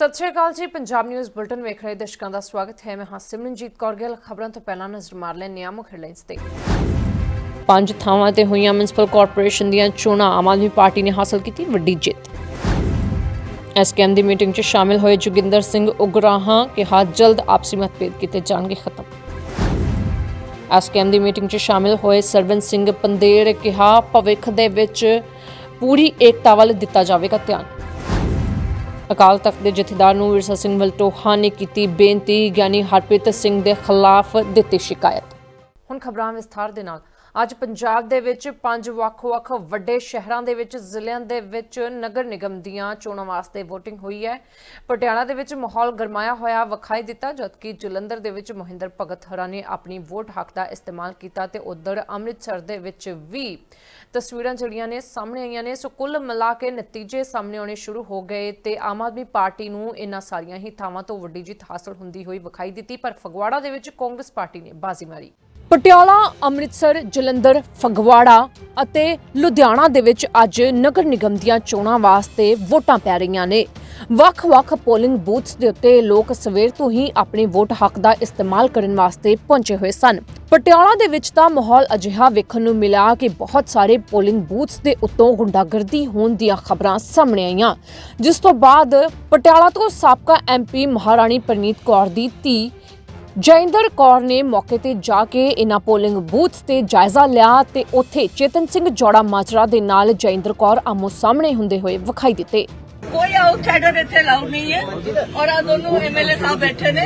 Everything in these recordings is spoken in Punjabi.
ਸਤਿ ਸ਼੍ਰੀ ਅਕਾਲ ਜੀ। ਪੰਜਾਬ ਨਿਊਜ਼ ਬੁਲਟਨ ਵੇਖ ਰਹੇ ਦਰਸ਼ਕਾਂ ਦਾ ਸਵਾਗਤ ਹੈ। ਮੈਂ ਹਾਂ ਸਿਮਰਨਜੀਤ ਕੌਰ। ਗਿੱਲ ਖਬਰਾਂ ਤੋਂ ਪਹਿਲਾਂ ਨਜ਼ਰ ਮਾਰ ਲੈਂਦੇ ਹਾਂ ਮੁੱਖ ਹੈਡਲਾਈਨਸ ਤੇ। ਪੰਜ ਥਾਵਾਂ ਤੇ ਹੋਈਆਂ ਮਿਊਨਿਸਪਲ ਕਾਰਪੋਰੇਸ਼ਨ ਦੀਆਂ ਚੋਣਾਂ ਆਮ ਆਦਮੀ ਪਾਰਟੀ ਨੇ ਹਾਸਲ ਕੀਤੀ ਵੱਡੀ ਜਿੱਤ। ਐਸਕੇਐਮ ਦੀ ਮੀਟਿੰਗ 'ਚ ਸ਼ਾਮਿਲ ਹੋਏ ਜੋਗਿੰਦਰ ਸਿੰਘ ਉਗਰਾਹਾਂ ਕਿਹਾ ਜਲਦ ਆਪਸੀ ਮਤਭੇਦ ਕੀਤੇ ਜਾਣਗੇ, ਖਤਮ। ਐਸਕੇਐਮ ਦੀ ਮੀਟਿੰਗ 'ਚ ਸ਼ਾਮਿਲ ਹੋਏ ਸਰਵਨ ਸਿੰਘ ਪੰਦੇਰ ਕਿਹਾ ਭਵਿੱਖ ਦੇ ਵਿੱਚ ਪੂਰੀ ਏਕਤਾ ਵੱਲ ਦਿੱਤਾ ਜਾਵੇਗਾ ਧਿਆਨ। ਅਕਾਲ ਤਖਤ ਦੇ ਜਥੇਦਾਰ ਨੂੰ ਵਿਰਸਾ ਸਿੰਘ ਵਲਟੋਹਾ ਨੇ ਕੀਤੀ, ਬੇਨਤੀ ਗਿਆਨੀ ਹਰਪ੍ਰੀਤ ਸਿੰਘ ਦੇ ਖਿਲਾਫ ਦਿੱਤੀ ਸ਼ਿਕਾਇਤ। ਹੁਣ ਖਬਰਾਂ ਵਿਸਥਾਰ ਦੇ ਨਾਲ। ਅੱਜ ਪੰਜਾਬ ਦੇ ਵਿੱਚ ਪੰਜ ਵੱਖ-ਵੱਖ ਵੱਡੇ ਸ਼ਹਿਰਾਂ ਦੇ ਵਿੱਚ, ਜ਼ਿਲ੍ਹਿਆਂ ਦੇ ਵਿੱਚ ਨਗਰ ਨਿਗਮ ਦੀਆਂ ਚੋਣਾਂ ਵਾਸਤੇ VOTING ਹੋਈ ਹੈ। ਪਟਿਆਲਾ ਦੇ ਵਿੱਚ ਮਾਹੌਲ ਗਰਮਾਇਆ ਹੋਇਆ ਵਿਖਾਈ ਦਿੱਤਾ, ਜਦਕਿ ਜਲੰਧਰ ਦੇ ਵਿੱਚ ਮਹਿੰਦਰ ਭਗਤ ਹਰਾ ਨੇ ਆਪਣੀ ਵੋਟ ਹੱਕ ਦਾ ਇਸਤੇਮਾਲ ਕੀਤਾ ਤੇ ਉਧਰ ਅੰਮ੍ਰਿਤਸਰ ਦੇ ਵਿੱਚ ਵੀ ਤਸਵੀਰਾਂ ਜਿਹੜੀਆਂ ਨੇ ਸਾਹਮਣੇ ਆਈਆਂ ਨੇ। ਸੋ ਕੁੱਲ ਮਿਲਾ ਕੇ ਨਤੀਜੇ ਸਾਹਮਣੇ ਆਉਣੇ ਸ਼ੁਰੂ ਹੋ ਗਏ ਤੇ ਆਮ ਆਦਮੀ ਪਾਰਟੀ ਨੂੰ ਇਹਨਾਂ ਸਾਰੀਆਂ ਹੀ ਥਾਵਾਂ ਤੋਂ ਵੱਡੀ ਜਿੱਤ ਹਾਸਲ ਹੁੰਦੀ ਹੋਈ ਵਿਖਾਈ ਦਿੱਤੀ। ਪਰ ਫਗਵਾੜਾ ਦੇ ਵਿੱਚ ਕਾਂਗਰਸ ਪਾਰਟੀ ਨੇ ਬਾਜ਼ੀ ਮਾਰੀ। ਪਟਿਆਲਾ, ਅੰਮ੍ਰਿਤਸਰ, ਜਲੰਧਰ, ਫਗਵਾੜਾ ਅਤੇ ਲੁਧਿਆਣਾ ਦੇ ਵਿੱਚ ਅੱਜ ਨਗਰ ਨਿਗਮ ਦੀਆਂ ਚੋਣਾਂ ਵਾਸਤੇ ਵੋਟਾਂ ਪੈ ਰਹੀਆਂ ਨੇ। ਵੱਖ-ਵੱਖ ਪੋਲਿੰਗ ਬੂਥਸ ਦੇ ਉੱਤੇ ਲੋਕ ਸਵੇਰ ਤੋਂ ਹੀ ਆਪਣੇ ਵੋਟ ਹੱਕ ਦਾ ਇਸਤੇਮਾਲ ਕਰਨ ਵਾਸਤੇ ਪਹੁੰਚੇ ਹੋਏ ਸਨ। ਪਟਿਆਲਾ ਦੇ ਵਿੱਚ ਤਾਂ ਮਾਹੌਲ ਅਜਿਹਾ ਵੇਖਣ ਨੂੰ ਮਿਲਿਆ ਕਿ ਬਹੁਤ ਸਾਰੇ ਪੋਲਿੰਗ ਬੂਥਸ ਦੇ ਉੱਤੋਂ ਗੁੰਡਾਗਰਦੀ ਹੋਣ ਦੀਆਂ ਖਬਰਾਂ ਸਾਹਮਣੇ ਆਈਆਂ, ਜਿਸ ਤੋਂ ਬਾਅਦ ਪਟਿਆਲਾ ਤੋਂ ਸਾਬਕਾ ਐਮਪੀ ਮਹਾਰਾਣੀ ਪ੍ਰਨੀਤ ਕੌਰ ਦੀ ਧੀ ਜੈਂਦਰ ਕੌਰ ਨੇ ਮੌਕੇ ਤੇ ਜਾ ਕੇ ਇਹਨਾਂ ਪੋਲਿੰਗ ਬੂਥਸ ਤੇ ਜਾਇਜ਼ਾ ਲਿਆ ਤੇ ਉੱਥੇ ਚੇਤਨ ਸਿੰਘ ਜੋੜਾ ਮਾਜਰਾ ਦੇ ਨਾਲ ਜੈਂਦਰ ਕੌਰ ਆਮੋ ਸਾਹਮਣੇ ਹੁੰਦੇ ਹੋਏ ਵਿਖਾਈ ਦਿੱਤੇ कोई आउटसाइडर ਇੱਥੇ अलाउड नहीं है और आ दोनों एमएलए साहब बैठे ने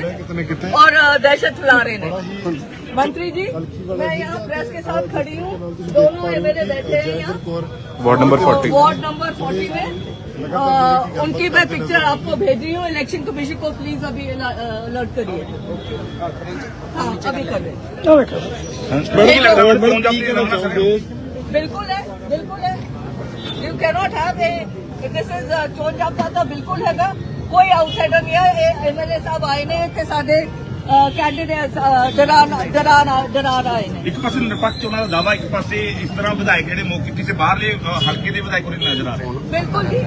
और अ, दहशत फैला रहे ने मंत्री जी मैं यहाँ प्रेस के साथ खड़ी हूँ। दोनों एमएलए बैठे हैं यहाँ। Ward number forty. Ward number forty में आ, उनकी मैं पिक्चर आपको भेज रही हूँ। इलेक्शन कमीशन को प्लीज़ अभी अलर्ट करिए हाँ, बिल्कुल है बिल्कुल है। You cannot have a this is चोन बिल्कुल हैगा। कोई आउटसाइडर नहीं है। एमएलए साहब आए ने साथ ਨੇ ਤੇ ਸਾਡੇ ਕੈਂਡੀਡੇਟ ਡਰਾਨ ਡਰਾਨ ਡਰਾਨ ਆਏ ਨੇ। ਇੱਕ ਪਾਸੇ ਨਿਰਪੱਖ ਚੋਣਾਂ ਦਾ ਦਾਵਾ ਇੱਕ ਪਾਸੇ ਇਸ ਤਰ੍ਹਾਂ ਵਿਧਾਇਕ ਜਿਹੜੇ ਮੌਕੇ ਕਿਸੇ ਬਾਹਰਲੇ ਹਲਕੇ ਦੇ ਵਿਧਾਇਕ ਉਰੇ ਨਜ਼ਰ ਆ ਰਹੇ ਬਿਲਕੁਲ ਜੀ।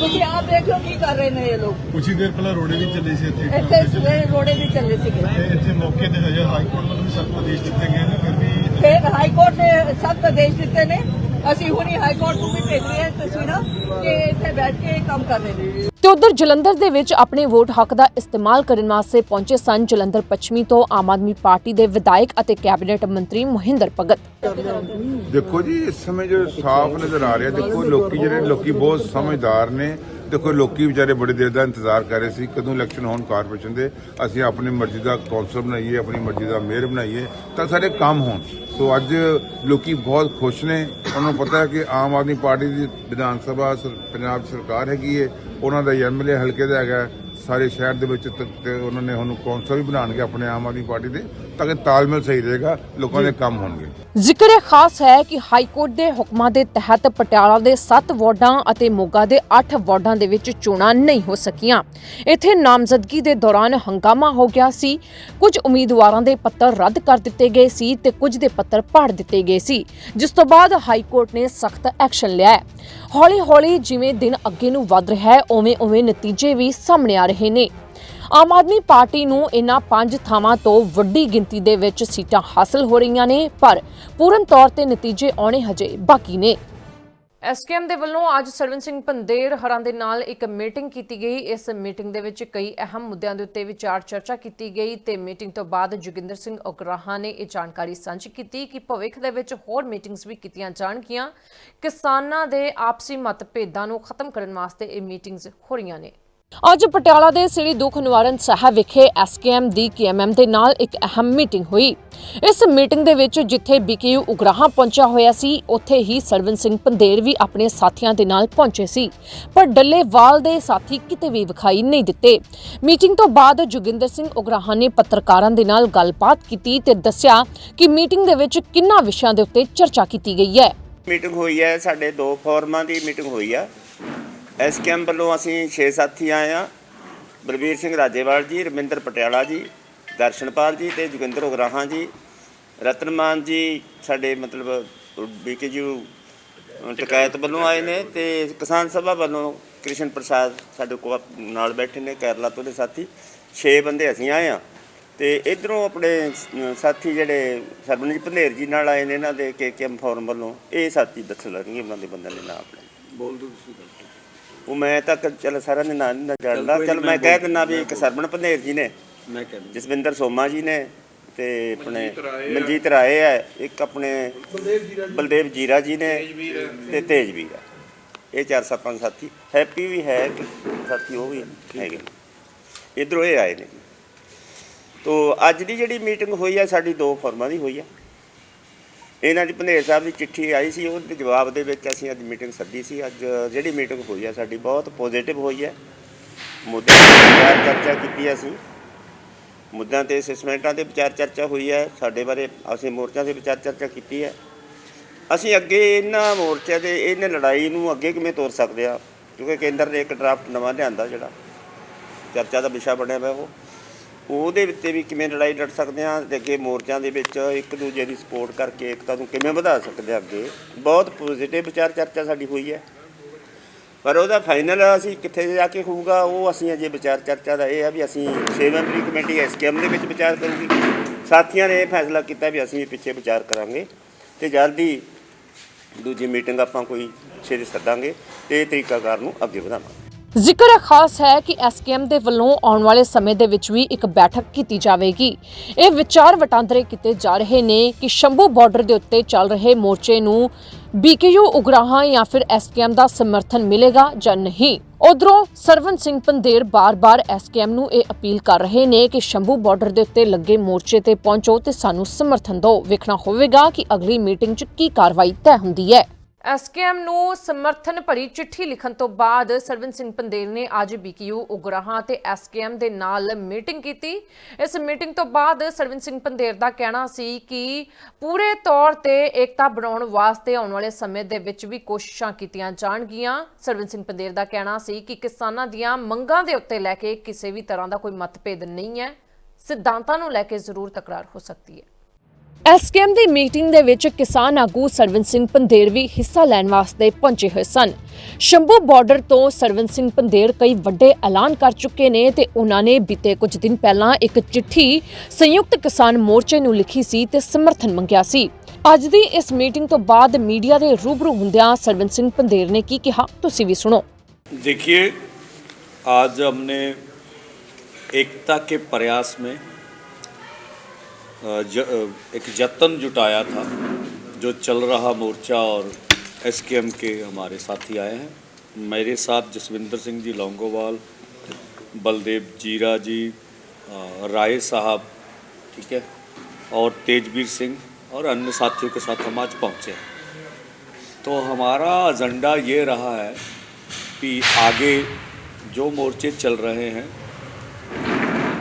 ਤੁਸੀਂ ਆਪ ਦੇਖ ਲਓ ਕੀ ਕਰ ਰਹੇ ਨੇ ਇਹ ਲੋਕ। ਹੀ ਦੇਰ ਪਹਿਲਾਂ ਰੋੜੇ ਵੀ ਚੱਲੇ ਸੀ ਇੱਥੇ। ਇੱਥੇ ਸਵੇਰੇ ਰੋੜੇ ਵੀ ਚੱਲੇ ਸੀਗੇ। ਇੱਥੇ ਮੌਕੇ ਤੇ ਹਜੇ ਹਾਈ ਕੋਰਟ ਵੱਲੋਂ ਵੀ ਸਖਤ ਆਦੇਸ਼ ਦਿੱਤੇ ਗਏ ਨੇ ਫਿਰ ਵੀ ਫਿਰ ਹਾਈ ਕੋਰਟ ਨੇ ਸਖਤ ਆਦੇਸ਼ ਦਿੱਤੇ ਨੇ। ਅਸੀਂ ਹੁਣੀ ਹਾਈ ਕੋਰਟ ਨੂੰ ਵੀ ਭੇਜ ਰਹੇ ਹਾਂ ਤਸਵੀਰਾਂ ਕਿ ਇੱਥੇ ਬੈਠ ਕੇ ਕੰਮ ਕਰ ਰਹੇ ਨੇ। ਤੇ ਉਧਰ ਜਲੰਧਰ ਦੇ ਵਿੱਚ ਆਪਣੇ ਵੋਟ ਹੱਕ ਦਾ ਇਸਤੇਮਾਲ ਕਰਨ ਵਾਸਤੇ ਪਹੁੰਚੇ ਸਨ ਜਲੰਧਰ ਪੱਛਮੀ ਤੋਂ ਆਮ ਆਦਮੀ ਪਾਰਟੀ ਦੇ ਵਿਧਾਇਕ ਅਤੇ ਕੈਬਨਿਟ ਮੰਤਰੀ ਮਹਿੰਦਰ ਭਗਤ। ਦੇਖੋ ਜੀ ਇਸ ਸਮੇਂ ਜੋ ਸਾਫ਼ ਨਜ਼ਰ ਆ ਰਿਹਾ ਦੇਖੋ ਲੋਕੀ ਜਿਹੜੇ ਲੋਕੀ ਬਹੁਤ ਸਮਝਦਾਰ ਨੇ ਦੇਖੋ, ਲੋਕੀ ਵਿਚਾਰੇ ਬੜੀ ਦੇਰ ਦਾ ਇੰਤਜ਼ਾਰ ਕਰ ਰਹੇ ਸੀ, ਕਦੋਂ ਇਲੈਕਸ਼ਨ ਹੋਣ ਕਾਰਪੋਰੇਸ਼ਨ ਦੇ, ਅਸੀਂ ਆਪਣੀ ਮਰਜ਼ੀ ਦਾ ਕੌਂਸਲ ਬਣਾਈਏ, ਆਪਣੀ ਮਰਜ਼ੀ ਦਾ ਮੇਅਰ ਬਣਾਈਏ, ਤਾਂ ਸਾਡੇ ਕੰਮ ਹੋਣ। ਸੋ ਅੱਜ ਲੋਕੀ ਬਹੁਤ ਖੁਸ਼ ਨੇ। ਉਹਨਾਂ ਨੂੰ ਪਤਾ ਹੈ ਕਿ ਆਮ ਆਦਮੀ ਪਾਰਟੀ ਦੀ ਵਿਧਾਨ ਸਭਾ ਸਰ- ਪੰਜਾਬ ਸਰਕਾਰ ਹੈਗੀ ਹੈ ਉਹਨਾਂ ਦਾ ਐਮਐਲਏ ਹਲਕੇ ਦਾ ਹੈਗਾ, ਸਾਰੇ ਸ਼ਹਿਰ ਦੇ ਵਿੱਚ ਤੇ ਤੇ ਉਹਨਾਂ ਨੇ ਹੁਣ ਕੌਂਸਲ ਵੀ ਬਣਾਉਣਗੇ ਆਪਣੇ ਆਮ ਆਦਮੀ ਪਾਰਟੀ ਦੇ। ਤਾਂ ਕਿ ਤਾਲਮੇਲ ਸਹੀ ਰਹੇਗਾ ਲੋਕਾਂ ਦੇ ਕੰਮ ਹੋਣਗੇ। ਜ਼ਿਕਰ ਖਾਸ ਹੈ ਕਿ ਹਾਈ ਕੋਰਟ ਦੇ ਹੁਕਮਾਂ ਦੇ ਤਹਿਤ ਪਟਿਆਲਾ ਦੇ 7 ਵਾਰਡਾਂ ਅਤੇ ਮੋਗਾ ਦੇ 8 ਵਾਰਡਾਂ ਦੇ ਵਿੱਚ ਚੋਣਾਂ ਨਹੀਂ ਹੋ ਸਕੀਆਂ। ਇੱਥੇ ਨਾਮਜ਼ਦਗੀ ਦੇ ਦੌਰਾਨ ਹੰਗਾਮਾ ਹੋ ਗਿਆ ਸੀ। ਕੁਝ ਉਮੀਦਵਾਰਾਂ ਦੇ ਪੱਤਰ ਰੱਦ ਕਰ ਦਿੱਤੇ ਗਏ ਸੀ ਤੇ ਕੁਝ ਦੇ ਪੱਤਰ ਪਾੜ ਦਿੱਤੇ ਗਏ ਸੀ। ਜਿਸ ਤੋਂ ਬਾਅਦ ਹਾਈ ਕੋਰਟ ਨੇ ਸਖਤ ਐਕਸ਼ਨ ਲਿਆ ਹੌਲੀ-ਹੌਲੀ ਜਿਵੇਂ ਦਿਨ ਅੱਗੇ ਨੂੰ ਵੱਧ ਰਿਹਾ ਹੈ ਉਵੇਂ-ਉਵੇਂ ਨਤੀਜੇ ਵੀ ਸਾਹਮਣੇ ਆ ਰਹੇ ਨੇ। ਆਮ ਆਦਮੀ ਪਾਰਟੀ ਨੂੰ ਇਹਨਾਂ ਪੰਜ ਥਾਵਾਂ ਤੋਂ ਵੱਡੀ ਗਿਣਤੀ ਦੇ ਵਿੱਚ ਸੀਟਾਂ ਹਾਸਲ ਹੋ ਰਹੀਆਂ ਨੇ, ਪਰ ਪੂਰਨ ਤੌਰ ਤੇ ਨਤੀਜੇ ਆਉਣੇ ਹਜੇ ਬਾਕੀ ਨੇ। ਐਸਕੇਐਮ ਦੇ ਵੱਲੋਂ ਅੱਜ ਸਰਵਨ ਸਿੰਘ ਪੰਦੇਰ ਹਰਾਂ ਦੇ ਨਾਲ ਇੱਕ ਮੀਟਿੰਗ ਕੀਤੀ ਗਈ। ਇਸ ਮੀਟਿੰਗ ਦੇ ਵਿੱਚ ਕਈ ਅਹਿਮ ਮੁੱਦਿਆਂ ਦੇ ਉੱਤੇ ਵਿਚਾਰ ਚਰਚਾ ਕੀਤੀ ਗਈ ਤੇ ਮੀਟਿੰਗ ਤੋਂ ਬਾਅਦ ਜੋਗਿੰਦਰ ਸਿੰਘ ਉਗਰਾਹਾ ਨੇ ਇਹ ਜਾਣਕਾਰੀ ਸਾਂਝੀ ਕੀਤੀ ਕਿ ਭਵਿੱਖ ਦੇ ਵਿੱਚ ਹੋਰ ਮੀਟਿੰਗਸ ਵੀ ਕੀਤੀਆਂ ਜਾਣਗੀਆਂ। ਕਿਸਾਨਾਂ ਦੇ ਆਪਸੀ ਮਤਭੇਦਾਂ ਨੂੰ ਖਤਮ ਕਰਨ ਵਾਸਤੇ ਇਹ ਮੀਟਿੰਗਸ ਹੋ ਰਹੀਆਂ ਨੇ। ਅੱਜ ਪਟਿਆਲਾ ਦੇ ਸ੍ਰੀ ਦੁੱਖ ਨਿਵਾਰਨ ਸਾਹਿਬ ਵਿਖੇ ਐਸਕੇਐਮ ਦੀ ਕੇਐਮਐਮ ਦੇ ਨਾਲ ਇੱਕ ਅਹਿਮ ਮੀਟਿੰਗ ਹੋਈ। ਇਸ ਮੀਟਿੰਗ ਦੇ ਵਿੱਚ ਜਿੱਥੇ ਬੀਕੇਯੂ ਉਗਰਾਹਾਂ ਪਹੁੰਚਿਆ ਹੋਇਆ ਸੀ, ਉੱਥੇ ਹੀ ਸਰਵਨ ਸਿੰਘ ਪੰਦੇਰ ਵੀ ਆਪਣੇ ਸਾਥੀਆਂ ਦੇ ਨਾਲ ਪਹੁੰਚੇ ਸੀ। ਪਰ ਡੱਲੇਵਾਲ ਦੇ ਸਾਥੀ ਕਿਤੇ ਵੀ ਵਿਖਾਈ ਨਹੀਂ ਦਿੱਤੇ। ਮੀਟਿੰਗ ਤੋਂ ਬਾਅਦ ਜੋਗਿੰਦਰ ਸਿੰਘ ਉਗਰਾਹਾਂ ਨੇ ਪੱਤਰਕਾਰਾਂ ਦੇ ਨਾਲ ਗੱਲਬਾਤ ਕੀਤੀ ਤੇ ਦੱਸਿਆ ਕਿ ਮੀਟਿੰਗ ਦੇ ਵਿੱਚ ਕਿੰਨਾ ਵਿਸ਼ਿਆਂ ਦੇ ਉੱਤੇ ਚਰਚਾ ਕੀਤੀ ਗਈ ਹੈ। ਮੀਟਿੰਗ ਹੋਈ ਹੈ, ਸਾਡੇ ਦੋ ਫੋਰਮਾਂ ਦੀ ਮੀਟਿੰਗ ਹੋਈ ਆ। ਐਸ ਕੈਂਪ ਵੱਲੋਂ ਅਸੀਂ 6 ਸਾਥੀ ਆਏ ਆ ਬਲਬੀਰ ਸਿੰਘ ਰਾਜੇਵਾਲ ਜੀ ਰਮਿੰਦਰ ਪਟਿਆਲਾ ਜੀ ਦਰਸ਼ਨਪਾਲ ਜੀ ਤੇ ਜੋਗਿੰਦਰ ਉਗਰਾਹਾਂ ਜੀ। ਰਤਨਮਾਨ ਜੀ ਸਾਡੇ ਮਤਲਬ ਬੀਕੇਯੂ ਟਕਾਇਤ ਵੱਲੋਂ ਆਏ ਨੇ ਤੇ ਕਿਸਾਨ ਸਭਾ ਵੱਲੋਂ ਕ੍ਰਿਸ਼ਨ ਪ੍ਰਸਾਦ ਸਾਡੇ ਕੋਲ ਨਾਲ ਬੈਠੇ ਨੇ, ਕੇਰਲਾ ਤੋਂ ਦੇ ਸਾਥੀ। 6 ਬੰਦੇ ਅਸੀਂ ਆਏ ਆ ਤੇ ਇਧਰੋਂ ਆਪਣੇ ਸਾਥੀ ਜਿਹੜੇ ਸਰਬਨਜੀਤ ਭੰਦੇਰ ਜੀ ਨਾਲ ਆਏ ਨੇ, ਇਹਨਾਂ ਦੇ ਕੇਕੇਐਮ ਫੋਰਮ ਵੱਲੋਂ। ਇਹ ਸਾਥੀ ਦੱਸ ਲੈਣਗੇ ਉਹਨਾਂ ਦੇ ਬੰਦਿਆਂ ਦੇ ਨਾਮ ਆਪਣੇ। ਬੋਲ ਦੋ ਤੁਸੀਂ। ਉਹ ਮੈਂ ਤਾਂ ਚੱਲ ਸਾਰਿਆਂ ਦੇ ਨਾਂ ਨਹੀਂ ਨਾ ਜਾਣਦਾ। ਚੱਲ ਮੈਂ ਕਹਿ ਦਿੰਦਾ ਵੀ ਇੱਕ ਸਰਬਨ ਭੰਦੇਰ ਜੀ ਨੇ ਮੈਂ ਕਹਿੰਦਾ ਜਸਵਿੰਦਰ ਸੋਮਾ ਜੀ ਨੇ ਤੇ ਆਪਣੇ ਮਨਜੀਤ ਰਾਏ ਹੈ ਇੱਕ ਆਪਣੇ ਬਲਦੇਵ ਜੀਰਾ ਜੀ। ਨੇ ਤੇ ਤੇਜਵੀਰ ਹੈ ਇਹ ਚਾਰ ਸੱਤ ਪੰਜ ਸਾਥੀ। ਹੈਪੀ ਵੀ ਹੈ ਇੱਕ ਸਾਥੀ ਉਹ ਵੀ ਹੈਗੇ ਇਧਰੋਂ ਇਹ ਆਏ ਨੇ। ਤੋ ਅੱਜ ਦੀ ਜਿਹੜੀ ਮੀਟਿੰਗ ਹੋਈ ਹੈ ਸਾਡੀ ਦੋ ਫਰਮਾਂ ਦੀ ਹੋਈ ਹੈ ਇਹਨਾਂ ਦੀ ਭੰਦੇਰ ਸਾਹਿਬ ਦੀ ਚਿੱਠੀ ਆਈ ਸੀ, ਉਹਦੇ ਜਵਾਬ ਦੇ ਵਿੱਚ ਅਸੀਂ ਅੱਜ ਮੀਟਿੰਗ ਸੱਦੀ ਸੀ। ਅੱਜ ਜਿਹੜੀ ਮੀਟਿੰਗ ਹੋਈ ਹੈ ਸਾਡੀ ਬਹੁਤ ਪੋਜ਼ਿਟਿਵ ਹੋਈ ਹੈ। ਮੁੱਦਿਆਂ ਤੇ ਵਿਚਾਰ ਚਰਚਾ ਕੀਤੀ ਅਸੀਂ। ਮੁੱਦਿਆਂ ਤੇ ਅਸੈਸਮੈਂਟਾਂ ਤੇ ਵਿਚਾਰ ਚਰਚਾ ਹੋਈ ਹੈ। ਸਾਡੇ ਬਾਰੇ ਅਸੀਂ ਮੋਰਚਿਆਂ ਤੇ ਵਿਚਾਰ ਚਰਚਾ ਕੀਤੀ ਹੈ। ਅਸੀਂ ਅੱਗੇ ਇਹਨਾਂ ਮੋਰਚਿਆਂ ਦੇ, ਇਹਨਾਂ ਲੜਾਈ ਨੂੰ ਅੱਗੇ ਕਿਵੇਂ ਤੋਰ ਸਕਦੇ ਆ? ਕਿਉਂਕਿ ਕੇਂਦਰ ਨੇ ਇੱਕ ਡਰਾਫਟ ਨਵਾਂ ਲਿਆਂਦਾ ਜਿਹੜਾ। ਚਰਚਾ ਦਾ ਵਿਸ਼ਾ ਬਣਿਆ ਹੋਇਆ ਉਹ। ਉਹਦੇ ਉੱਤੇ ਵੀ ਕਿਵੇਂ ਲੜਾਈ ਲੜ ਸਕਦੇ ਆ ਤੇ ਅੱਗੇ ਮੋਰਚਿਆਂ ਦੇ ਵਿੱਚ ਇੱਕ ਦੂਜੇ ਦੀ ਸਪੋਰਟ ਕਰਕੇ ਏਕਤਾ ਨੂੰ ਕਿਵੇਂ ਵਧਾ ਸਕਦੇ ਆ ਅੱਗੇ? ਬਹੁਤ ਪੋਜ਼ਿਟਿਵ ਵਿਚਾਰ ਚਰਚਾ ਸਾਡੀ ਹੋਈ ਹੈ। ਪਰ ਉਹਦਾ ਫਾਈਨਲ ਅਸੀਂ ਕਿੱਥੇ ਜਾ ਕੇ ਹੋਊਗਾ? ਉਹ ਅਸੀਂ ਅਜੇ ਵਿਚਾਰ ਚਰਚਾ ਦਾ ਇਹ ਆ ਵੀ ਅਸੀਂ 6 ਮੈਂਬਰੀ ਕਮੇਟੀ ਐਸਕੇਐਮ ਦੇ ਵਿੱਚ ਵਿਚਾਰ ਕਰੂਗੀ। ਸਾਥੀਆਂ ਨੇ ਇਹ ਫੈਸਲਾ ਕੀਤਾ ਵੀ ਅਸੀਂ ਪਿੱਛੇ ਵਿਚਾਰ ਕਰਾਂਗੇ ਤੇ ਜਲਦੀ ਦੂਜੀ ਮੀਟਿੰਗ ਆਪਾਂ ਕੋਈ ਛੇਤੀ ਸੱਦਾਂਗੇ ਤੇ ਇਹ ਤਰੀਕਾਕਾਰ ਨੂੰ ਅੱਗੇ ਵਧਾਵਾਂਗੇ। ਜ਼ਿਕਰ ਖਾਸ ਹੈ ਕਿ ਐਸਕੇਐਮ ਦੇ ਵੱਲੋਂ ਆਉਣ ਵਾਲੇ ਸਮੇਂ ਦੇ ਵਿੱਚ ਵੀ ਇੱਕ ਬੈਠਕ ਕੀਤੀ ਜਾਵੇਗੀ। ਇਹ ਵਿਚਾਰ ਵਟਾਂਦਰੇ ਕੀਤੇ ਜਾ ਰਹੇ ਨੇ ਕਿ ਸ਼ੰਭੂ ਬਾਰਡਰ ਦੇ ਉੱਤੇ ਚੱਲ ਰਹੇ ਮੋਰਚੇ ਨੂੰ ਬੀਕੇਯੂ ਉਗਰਾਹਾਂ ਜਾਂ ਫਿਰ ਐਸਕੇਐਮ ਦਾ ਸਮਰਥਨ ਮਿਲੇਗਾ ਜਾਂ ਨਹੀਂ। ਉਧਰੋਂ ਸਰਵਨ ਸਿੰਘ ਪੰਦੇਰ ਬਾਰ-ਬਾਰ ਐਸਕੇਐਮ ਨੂੰ ਇਹ ਅਪੀਲ ਕਰ ਰਹੇ ਨੇ ਕਿ ਸ਼ੰਭੂ ਬਾਰਡਰ ਦੇ ਉੱਤੇ ਲੱਗੇ ਮੋਰਚੇ ਤੇ ਪਹੁੰਚੋ ਤੇ ਸਾਨੂੰ ਸਮਰਥਨ ਦਿਓ। ਵੇਖਣਾ ਹੋਵੇਗਾ ਕਿ ਅਗਲੀ ਮੀਟਿੰਗ 'ਚ ਕੀ ਕਾਰਵਾਈ ਤੈਅ ਹੁੰਦੀ ਹੈ। ਐਸਕੇਐਮ ਨੂੰ ਸਮਰਥਨ ਭਰੀ ਚਿੱਠੀ ਲਿਖਣ ਤੋਂ ਬਾਅਦ ਸਰਵਨ ਸਿੰਘ ਪੰਦੇਰ ਨੇ ਅੱਜ ਬੀਕਯੂ ਉਗਰਾਹਾਂ ਤੇ ਐਸਕੇਐਮ ਦੇ ਨਾਲ ਮੀਟਿੰਗ ਕੀਤੀ। ਇਸ ਮੀਟਿੰਗ ਤੋਂ ਬਾਅਦ ਸਰਵਨ ਸਿੰਘ ਪੰਦੇਰ ਦਾ ਕਹਿਣਾ ਸੀ ਕਿ ਪੂਰੇ ਤੌਰ ਤੇ ਏਕਤਾ ਬਣਾਉਣ ਵਾਸਤੇ ਆਉਣ ਵਾਲੇ ਸਮੇਂ ਦੇ ਵਿੱਚ ਵੀ ਕੋਸ਼ਿਸ਼ਾਂ ਕੀਤੀਆਂ ਜਾਣਗੀਆਂ। ਸਰਵਨ ਸਿੰਘ ਪੰਦੇਰ ਦਾ ਕਹਿਣਾ ਸੀ ਕਿ ਕਿਸਾਨਾਂ ਦੀਆਂ ਮੰਗਾਂ ਦੇ ਉੱਤੇ ਲੈ ਕੇ ਕਿਸੇ ਵੀ ਤਰ੍ਹਾਂ ਦਾ ਕੋਈ ਮਤਭੇਦ ਨਹੀਂ ਹੈ। ਸਿਧਾਂਤਾਂ ਨੂੰ ਲੈ ਕੇ ਜ਼ਰੂਰ ਤਕਰਾਰ ਹੋ ਸਕਦੀ ਹੈ। ਐਸਕੇਐਮ ਦੀ ਮੀਟਿੰਗ ਦੇ ਵਿੱਚ ਕਿਸਾਨ ਆਗੂ ਸਰਵਨ ਸਿੰਘ ਪੰਦੇਰ ਵੀ ਹਿੱਸਾ ਲੈਣ ਵਾਸਤੇ ਪਹੁੰਚੇ ਹੋਏ ਸਨ ਸ਼ੰਭੂ ਬਾਰਡਰ ਤੋਂ ਸਰਵਨ ਸਿੰਘ ਪੰਦੇਰ ਕਈ ਵੱਡੇ ਐਲਾਨ ਕਰ ਚੁੱਕੇ ਨੇ ਤੇ ਉਹਨਾਂ ਨੇ ਬੀਤੇ ਕੁਝ ਦਿਨ ਪਹਿਲਾਂ ਇੱਕ ਚਿੱਠੀ ਸੰਯੁਕਤ ਕਿਸਾਨ ਮੋਰਚੇ ਨੂੰ ਲਿਖੀ ਸੀ ਤੇ ਸਮਰਥਨ ਮੰਗਿਆ ਸੀ ਅੱਜ ਦੀ ਇਸ ਮੀਟਿੰਗ ਤੋਂ ਬਾਅਦ ਮੀਡੀਆ ਦੇ ਰੂਬਰੂ ਹੁੰਦਿਆਂ ਸਰਵਨ ਸਿੰਘ ਪੰਦੇਰ ਨੇ ਕੀ ਕਿਹਾ ਤੁਸੀਂ ਵੀ ਸੁਣੋ देखिए आज हमने एकता के प्रयास में अ, ज, एक जतन जुटाया था जो चल रहा मोर्चा और एसकेएम के एम के हमारे साथी आए हैं। मेरे साथ जसविंदर सिंह जी लौंगोवाल बलदेव जीरा जी राय साहब ठीक है और तेजवीर सिंह और अन्य साथियों के साथ हम आज पहुँचे हैं। तो हमारा एजेंडा ये रहा है कि आगे जो मोर्चे चल रहे हैं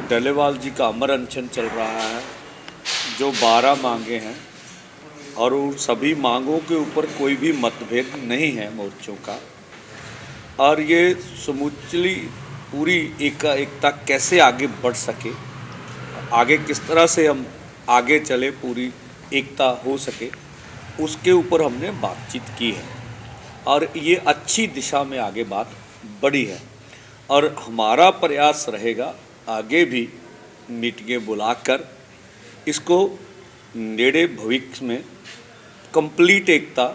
डलेवाल जी का अमर अनशन चल रहा है जो बारह मांगे हैं और उन सभी मांगों के ऊपर कोई भी मतभेद नहीं है मोर्चों का, और ये समुचली पूरी एक एकता कैसे आगे बढ़ सके, आगे किस तरह से हम आगे चले, पूरी एकता हो सके, उसके ऊपर हमने बातचीत की है। और ये अच्छी दिशा में आगे बात बढ़ी है। और हमारा प्रयास रहेगा आगे भी मीटिंगें बुलाकर इसको नेड़े भविष्य में कंप्लीट एकता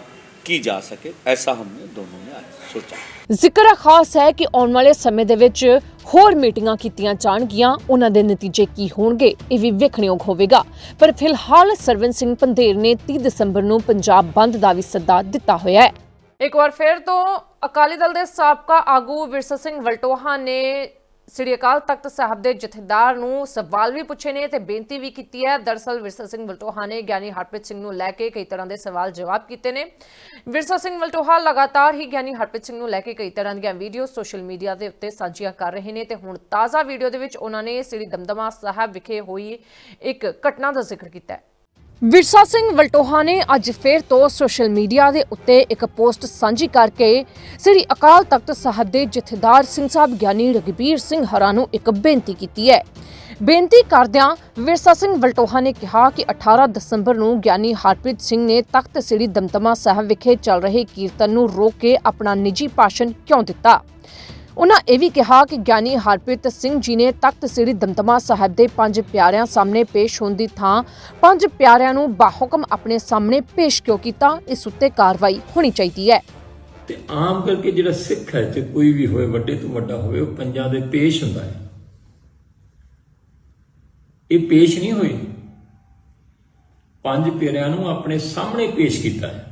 की जा सके ऐसा हमने दोनों ने आज सोचा ਜ਼ਿਕਰ ਖਾਸ ਹੈ ਕਿ ਆਉਣ ਵਾਲੇ ਸਮੇਂ ਦੇ ਵਿੱਚ ਹੋਰ ਮੀਟਿੰਗਾਂ ਕੀਤੀਆਂ ਜਾਣਗੀਆਂ ਉਹਨਾਂ ਦੇ ਨਤੀਜੇ ਕੀ ਹੋਣਗੇ ਇਹ ਵੀ ਵੇਖਣਯੋਗ ਹੋਵੇਗਾ ਪਰ ਫਿਲਹਾਲ ਸਰਵਨ ਸਿੰਘ ਪੰਧੇਰ ਨੇ 30 ਦਸੰਬਰ ਨੂੰ ਪੰਜਾਬ ਬੰਦ ਦਾ ਵੀ ਸੱਦਾ ਦਿੱਤਾ ਹੋਇਆ ਹੈ ਇੱਕ ਵਾਰ ਫਿਰ ਤੋਂ ਅਕਾਲੀ ਦਲ ਦੇ ਸਾਬਕਾ ਆਗੂ ਵਿਰਸਾ ਸਿੰਘ ਵਲਟੋਹਾ ਨੇ ਸ੍ਰੀ ਅਕਾਲ ਤਖਤ ਸਾਹਿਬ ਦੇ ਜਥੇਦਾਰ ਨੂੰ ਸਵਾਲ ਵੀ ਪੁੱਛੇ ਨੇ ਤੇ ਬੇਨਤੀ ਵੀ ਕੀਤੀ ਹੈ। ਦਰਸਲ ਵਿਰਸਾ ਸਿੰਘ ਵਲਟੋਹਾ ਨੇ ਗਿਆਨੀ ਹਰਪ੍ਰੀਤ ਸਿੰਘ ਨੂੰ ਲੈ ਕੇ ਕਈ ਤਰ੍ਹਾਂ ਦੇ ਸਵਾਲ ਜਵਾਬ ਕੀਤੇ ਨੇ। ਵਿਰਸਾ ਸਿੰਘ ਵਲਟੋਹਾ ਲਗਾਤਾਰ ਹੀ ਗਿਆਨੀ ਹਰਪ੍ਰੀਤ ਸਿੰਘ ਨੂੰ ਲੈ ਕੇ ਕਈ ਤਰ੍ਹਾਂ ਦੀਆਂ ਵੀਡੀਓ ਸੋਸ਼ਲ ਮੀਡੀਆ ਦੇ ਉੱਤੇ ਸਾਂਝੀਆਂ ਕਰ ਰਹੇ ਨੇ ਤੇ ਹੁਣ ਤਾਜ਼ਾ ਵੀਡੀਓ ਦੇ ਵਿੱਚ ਉਹਨਾਂ ਨੇ ਸ੍ਰੀ ਦਮਦਮਾ ਸਾਹਿਬ ਵਿਖੇ ਹੋਈ ਇੱਕ ਘਟਨਾ ਦਾ ਜ਼ਿਕਰ ਕੀਤਾ ਹੈ। ਵਿਰਸਾ ਸਿੰਘ ਵਲਟੋਹਾ ਨੇ ਅੱਜ ਫੇਰ ਤੋਂ ਸੋਸ਼ਲ ਮੀਡੀਆ ਦੇ ਉੱਤੇ ਇੱਕ ਪੋਸਟ ਸਾਂਝੀ ਕਰਕੇ ਸ੍ਰੀ ਅਕਾਲ ਤਖਤ ਸਾਹਿਬ ਦੇ ਜਥੇਦਾਰ ਸਿੰਘ ਸਾਹਿਬ ਗਿਆਨੀ ਰਗਬੀਰ ਸਿੰਘ ਹਰਾ ਨੂੰ ਇੱਕ ਬੇਨਤੀ ਕੀਤੀ ਹੈ। ਬੇਨਤੀ ਕਰਦਿਆਂ ਵਿਰਸਾ ਸਿੰਘ ਵਲਟੋਹਾ ਨੇ ਕਿਹਾ ਕਿ 18 ਦਸੰਬਰ ਨੂੰ ਗਿਆਨੀ ਹਰਪ੍ਰੀਤ ਸਿੰਘ ਨੇ ਤਖਤ ਸ੍ਰੀ ਦਮਦਮਾ ਸਾਹਿਬ ਵਿਖੇ ਚੱਲ ਰਹੇ ਕੀਰਤਨ ਨੂੰ ਰੋਕ ਕੇ ਆਪਣਾ ਨਿੱਜੀ ਭਾਸ਼ਣ ਕਿਉਂ ਦਿੱਤਾ? ਉਨ੍ਹਾਂ ਇਹ ਵੀ ਕਿਹਾ ਕਿ ਗਿਆਨੀ ਹਰਪ੍ਰੀਤ ਸਿੰਘ ਜੀ ਨੇ ਤਖਤ ਸ੍ਰੀ ਦਮਦਮਾ ਸਾਹਿਬ ਦੇ ਪੰਜ ਪਿਆਰਿਆਂ ਸਾਹਮਣੇ ਪੇਸ਼ ਹੋਣ ਦੀ ਥਾਂ ਪੰਜ ਪਿਆਰਿਆਂ ਨੂੰ ਬਾਹੁਕਮ ਆਪਣੇ ਸਾਹਮਣੇ ਪੇਸ਼ ਕਿਉਂ ਕੀਤਾ, ਇਸ ਉੱਤੇ ਕਾਰਵਾਈ ਹੋਣੀ ਚਾਹੀਦੀ ਹੈ। ਤੇ ਆਮ ਕਰਕੇ ਜਿਹੜਾ ਸਿੱਖ ਹੈ ਤੇ ਕੋਈ ਵੀ ਹੋਵੇ, ਵੱਡੇ ਤੋਂ ਵੱਡਾ ਹੋਵੇ, ਉਹ ਪੰਜਾਂ ਦੇ ਪੇਸ਼ ਹੁੰਦਾ ਹੈ। ਇਹ ਪੇਸ਼ ਨਹੀਂ ਹੋਈ ਪੰਜ ਪਿਆਰਿਆਂ ਨੂੰ ਆਪਣੇ ਸਾਹਮਣੇ ਪੇਸ਼ ਕੀਤਾ ਹੈ।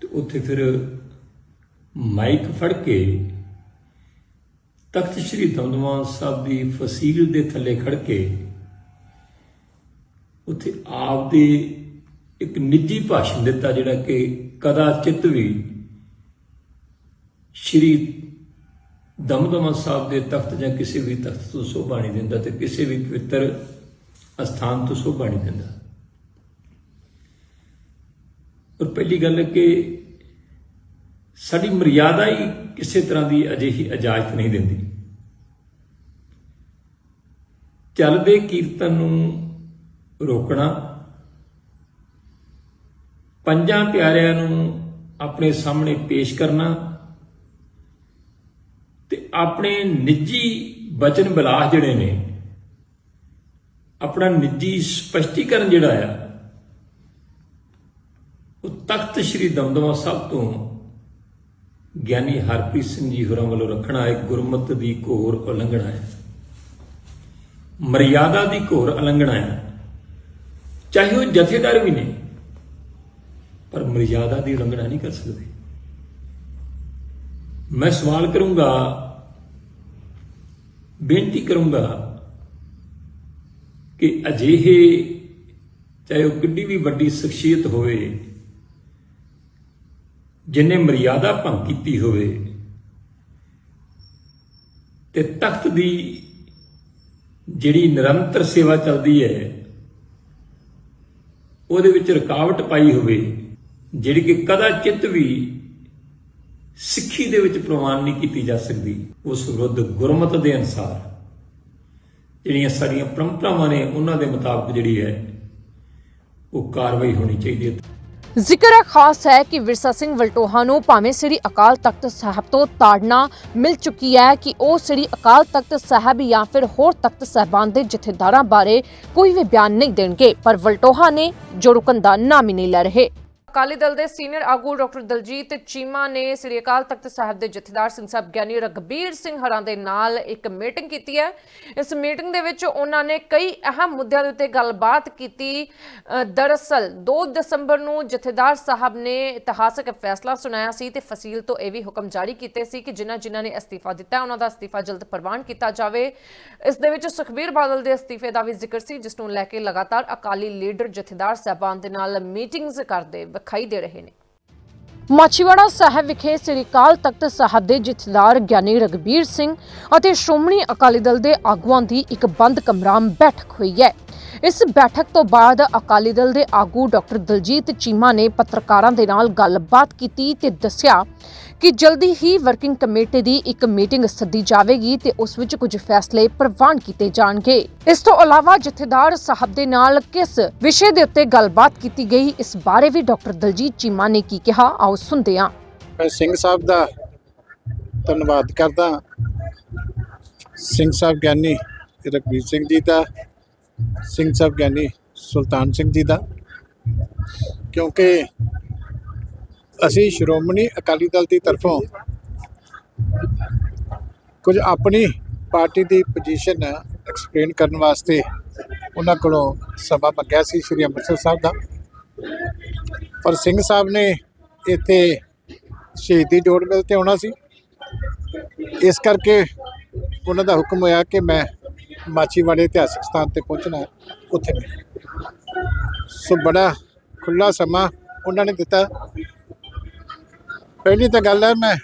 ਤੇ ਉੱਥੇ ਫਿਰ ਮਾਈਕ ਫੜ ਕੇ ਤਖਤ ਸ੍ਰੀ ਦਮਦਮਾ ਸਾਹਿਬ ਦੀ ਫਸੀਲ ਦੇ ਥੱਲੇ ਖੜ ਕੇ ਉੱਥੇ ਆਪ ਦੇ ਇੱਕ ਨਿੱਜੀ ਭਾਸ਼ਣ ਦਿੱਤਾ, ਜਿਹੜਾ ਕਿ ਕਦਾਚਿਤ ਵੀ ਸ਼੍ਰੀ ਦਮਦਮਾ ਸਾਹਿਬ ਦੇ ਤਖਤ ਜਾਂ ਕਿਸੇ ਵੀ ਤਖਤ ਤੋਂ ਸੋਭਾ ਨਹੀਂ ਦਿੰਦਾ ਤੇ ਕਿਸੇ ਵੀ ਪਵਿੱਤਰ ਅਸਥਾਨ ਤੋਂ ਸੋਭਾ ਨਹੀਂ ਦਿੰਦਾ। ਔਰ ਪਹਿਲੀ ਗੱਲ ਕਿ ਸਾਡੀ ਮਰਿਆਦਾ ਹੀ ਕਿਸੇ ਤਰ੍ਹਾਂ ਦੀ ਅਜਿਹੀ ਇਜਾਜ਼ਤ ਨਹੀਂ ਦਿੰਦੀ। ਚੱਲਦੇ ਕੀਰਤਨ ਨੂੰ ਰੋਕਣਾ, ਪੰਜਾਂ ਪਿਆਰਿਆਂ ਨੂੰ ਆਪਣੇ ਸਾਹਮਣੇ ਪੇਸ਼ ਕਰਨਾ ਤੇ ਆਪਣੇ ਨਿੱਜੀ ਬਚਨ ਬਿਲਾਸ ਜਿਹੜੇ ਨੇ, ਆਪਣਾ ਨਿੱਜੀ ਸਪਸ਼ਟੀਕਰਨ ਜਿਹੜਾ ਆ, ਉਹ ਤਖਤ ਸ੍ਰੀ ਦਮਦਮਾ ਸਾਹਿਬ ਤੋਂ ਗਿਆਨੀ ਹਰਪ੍ਰੀਤ ਸਿੰਘ ਜੀ ਹੋਰਾਂ ਵੱਲੋਂ ਰੱਖਣਾ ਹੈ ਗੁਰਮਤ ਦੀ ਘੋਰ ਉਲੰਘਣਾ ਹੈ। ਮਰਿਆਦਾ ਦੀ ਘੋਰ ਉਲੰਘਣਾ ਹੈ। ਚਾਹੇ ਉਹ ਜਥੇਦਾਰ ਵੀ ਨੇ, ਪਰ ਮਰਿਆਦਾ ਦੀ ਉਲੰਘਣਾ ਨਹੀਂ ਕਰ ਸਕਦੇ। ਮੈਂ ਸਵਾਲ ਕਰੂੰਗਾ, ਬੇਨਤੀ ਕਰੂੰਗਾ ਕਿ ਅਜਿਹੇ, ਚਾਹੇ ਉਹ ਕਿੱਡੀ ਵੀ ਵੱਡੀ ਸ਼ਖਸੀਅਤ ਹੋਵੇ ਜਿਨੇ ਮਰਿਆਦਾ ਭੰਗ ਕੀਤੀ ਹੋਵੇ ਤੇ ਤਖਤ ਦੀ ਜਿਹੜੀ ਨਿਰੰਤਰ ਸੇਵਾ ਚੱਲਦੀ ਹੈ, ਉਹਦੇ ਵਿੱਚ ਰੁਕਾਵਟ ਪਾਈ ਹੋਵੇ, ਜਿਹੜੀ ਕਿ ਕਦਾ ਚਿੱਤ ਵੀ ਸਿੱਖੀ ਦੇ ਵਿੱਚ ਪ੍ਰਵਾਨ ਨਹੀਂ ਕੀਤੀ ਜਾ ਸਕਦੀ, ਉਸ ਵਿਰੁੱਧ ਗੁਰਮਤ ਦੇ ਅਨਸਾਰ ਜਿਹੜੀਆਂ ਸਾਡੀਆਂ ਪਰੰਪਰਾਵਾਂ ਨੇ, ਉਹਨਾਂ ਦੇ ਮੁਤਾਬਕ ਜਿਹੜੀ ਹੈ, ਉਹ ਕਾਰਵਾਈ ਹੋਣੀ ਚਾਹੀਦੀ ਹੈ। ਜ਼ਿਕਰ ਖਾਸ ਹੈ ਕਿ ਵਿਰਸਾ ਸਿੰਘ ਵਲਟੋਹਾ ਨੂੰ ਭਾਵੇਂ ਸ੍ਰੀ ਅਕਾਲ ਤਖਤ ਸਾਹਿਬ ਤੋਂ ਤਾੜਨਾ ਮਿਲ ਚੁੱਕੀ ਹੈ ਕਿ ਉਹ ਸ੍ਰੀ ਅਕਾਲ ਤਖਤ ਸਾਹਿਬ ਜਾਂ ਫਿਰ ਹੋਰ ਤਖਤ ਸਾਹਿਬਾਨ ਦੇ ਜਥੇਦਾਰਾਂ ਬਾਰੇ ਕੋਈ ਵੀ ਬਿਆਨ ਨਹੀਂ ਦੇਣਗੇ, ਪਰ ਵਲਟੋਹਾ ਨੇ ਜੋ ਰੁਕਣ ਦਾ ਨਾਮ ਹੀ ਨਹੀਂ ਲੈ ਰਹੇ। ਅਕਾਲੀ ਦਲ ਦੇ ਸੀਨੀਅਰ ਆਗੂ ਡਾਕਟਰ ਦਲਜੀਤ ਚੀਮਾ ਨੇ ਸ੍ਰੀ ਅਕਾਲ ਤਖਤ ਸਾਹਿਬ ਦੇ ਜਥੇਦਾਰ ਸਿੰਘ ਸਾਹਿਬ ਗਿਆਨੀ ਰਗਬੀਰ ਸਿੰਘ ਹਰਾਂ ਦੇ ਨਾਲ ਇੱਕ ਮੀਟਿੰਗ ਕੀਤੀ ਹੈ। ਇਸ ਮੀਟਿੰਗ ਦੇ ਵਿੱਚ ਉਹਨਾਂ ਨੇ ਕਈ ਅਹਿਮ ਮੁੱਦਿਆਂ ਦੇ ਉੱਤੇ ਗੱਲਬਾਤ ਕੀਤੀ। ਅ, ਦਰਅਸਲ 2 ਦਸੰਬਰ ਨੂੰ ਜਥੇਦਾਰ ਸਾਹਿਬ ਨੇ ਇਤਿਹਾਸਕ ਫੈਸਲਾ ਸੁਣਾਇਆ ਸੀ ਤੇ ਫਸੀਲ ਤੋਂ ਇਹ ਵੀ ਹੁਕਮ ਜਾਰੀ ਕੀਤੇ ਸੀ ਕਿ ਜਿਨ੍ਹਾਂ ਜਿਨ੍ਹਾਂ ਨੇ ਅਸਤੀਫਾ ਦਿੱਤਾ ਉਹਨਾਂ ਦਾ ਅਸਤੀਫਾ ਜਲਦ ਪ੍ਰਵਾਨ ਕੀਤਾ ਜਾਵੇ। ਇਸ ਦੇ ਵਿੱਚ ਸੁਖਬੀਰ ਬਾਦਲ ਦੇ ਅਸਤੀਫੇ ਦਾ ਵੀ ਜ਼ਿਕਰ ਸੀ ਜਿਸ ਨੂੰ ਲੈ ਕੇ ਲਗਾਤਾਰ ਅਕਾਲੀ ਲੀਡਰ ਜਥੇਦਾਰ ਸਾਹਿਬਾਨ ਦੇ ਨਾਲ ਮੀਟਿੰਗਸ ਕਰਦੇ ਵਿਖਾਈ ਦੇ ਰਹੇ ਨੇ। ਮਾਚੀਵਾੜਾ ਸਾਹਿਬ ਵਿਖੇ ਸ੍ਰੀ ਅਕਾਲ ਤਖਤ ਸਾਹਿਬ ਦੇ ਜਥੇਦਾਰ ਗਿਆਨੀ ਰਗਬੀਰ ਸਿੰਘ ਅਤੇ ਸ਼੍ਰੋਮਣੀ ਅਕਾਲੀ ਦਲ ਦੇ ਆਗੂਆਂ ਦੀ ਇੱਕ ਬੰਦ ਕਮਰਾ ਬੈਠਕ ਹੋਈ ਹੈ। ਇਸ ਬੈਠਕ ਤੋਂ ਬਾਅਦ ਅਕਾਲੀ ਦਲ ਦੇ ਆਗੂ ਡਾਕਟਰ ਦਲਜੀਤ ਚੀਮਾ ਨੇ ਪੱਤਰਕਾਰਾਂ ਦੇ ਨਾਲ ਗੱਲਬਾਤ ਕੀਤੀ ਤੇ ਦੱਸਿਆ ਕਿ ਜਲਦੀ ਹੀ ਵਰਕਿੰਗ ਕਮੇਟੀ ਦੀ ਇੱਕ ਮੀਟਿੰਗ ਸੱਦੀ ਜਾਵੇਗੀ ਤੇ ਉਸ ਵਿੱਚ ਕੁਝ ਫੈਸਲੇ ਪ੍ਰਵਾਨ ਕੀਤੇ ਜਾਣਗੇ। ਇਸ ਤੋਂ ਇਲਾਵਾ ਜਥੇਦਾਰ ਸਾਹਿਬ ਦੇ ਨਾਲ ਕਿਸ ਵਿਸ਼ੇ ਦੇ ਉੱਤੇ ਗੱਲਬਾਤ ਕੀਤੀ ਗਈ, ਇਸ ਬਾਰੇ ਵੀ ਡਾਕਟਰ ਦਲਜੀਤ ਚੀਮਾ ਨੇ ਕੀ ਕਿਹਾ, ਆਓ ਸੁਣਦੇ ਹਾਂ। ਮੈਂ ਸਿੰਘ ਸਾਹਿਬ ਦਾ ਧੰਨਵਾਦ ਕਰਦਾ। ਸਿੰਘ ਸਾਹਿਬ ਗਿਆਨੀ ਰਘਬੀਰ ਸਿੰਘ ਜੀ ਦਾ, ਸਿੰਘ ਸਾਹਿਬ ਗਿਆਨੀ ਸੁਲਤਾਨ ਸਿੰਘ ਜੀ ਦਾ, ਕਿਉਂਕਿ ਅਸੀਂ ਸ਼੍ਰੋਮਣੀ ਅਕਾਲੀ ਦਲ ਦੀ ਤਰਫੋਂ ਕੁਝ ਆਪਣੀ ਪਾਰਟੀ ਦੀ ਪੋਜੀਸ਼ਨ ਐਕਸਪਲੇਨ ਕਰਨ ਵਾਸਤੇ ਉਹਨਾਂ ਕੋਲੋਂ ਸਮਾਂ ਮੰਗਿਆ ਸੀ, ਸ੍ਰੀ ਅੰਮ੍ਰਿਤਸਰ ਸਾਹਿਬ ਦਾ। ਪਰ ਸਿੰਘ ਸਾਹਿਬ ਨੇ ਇੱਥੇ ਸ਼ਹੀਦੀ ਜੋੜ ਮਿਲ ਤੇ ਆਉਣਾ ਸੀ। ਇਸ ਕਰਕੇ ਉਹਨਾਂ ਦਾ ਹੁਕਮ ਹੋਇਆ ਕਿ ਮੈਂ ਮਾਚੀਵਾੜੇ ਇਤਿਹਾਸਕ ਸਥਾਨ ਤੇ ਪਹੁੰਚਣਾ ਉੱਥੇ ਸੋ ਬੜਾ ਖੁੱਲਾ ਸਮਾਂ ਉਹਨਾਂ ਨੇ ਦਿੱਤਾ। ਪਹਿਲੀ ਤਾਂ ਗੱਲ ਹੈ, ਮੈਂ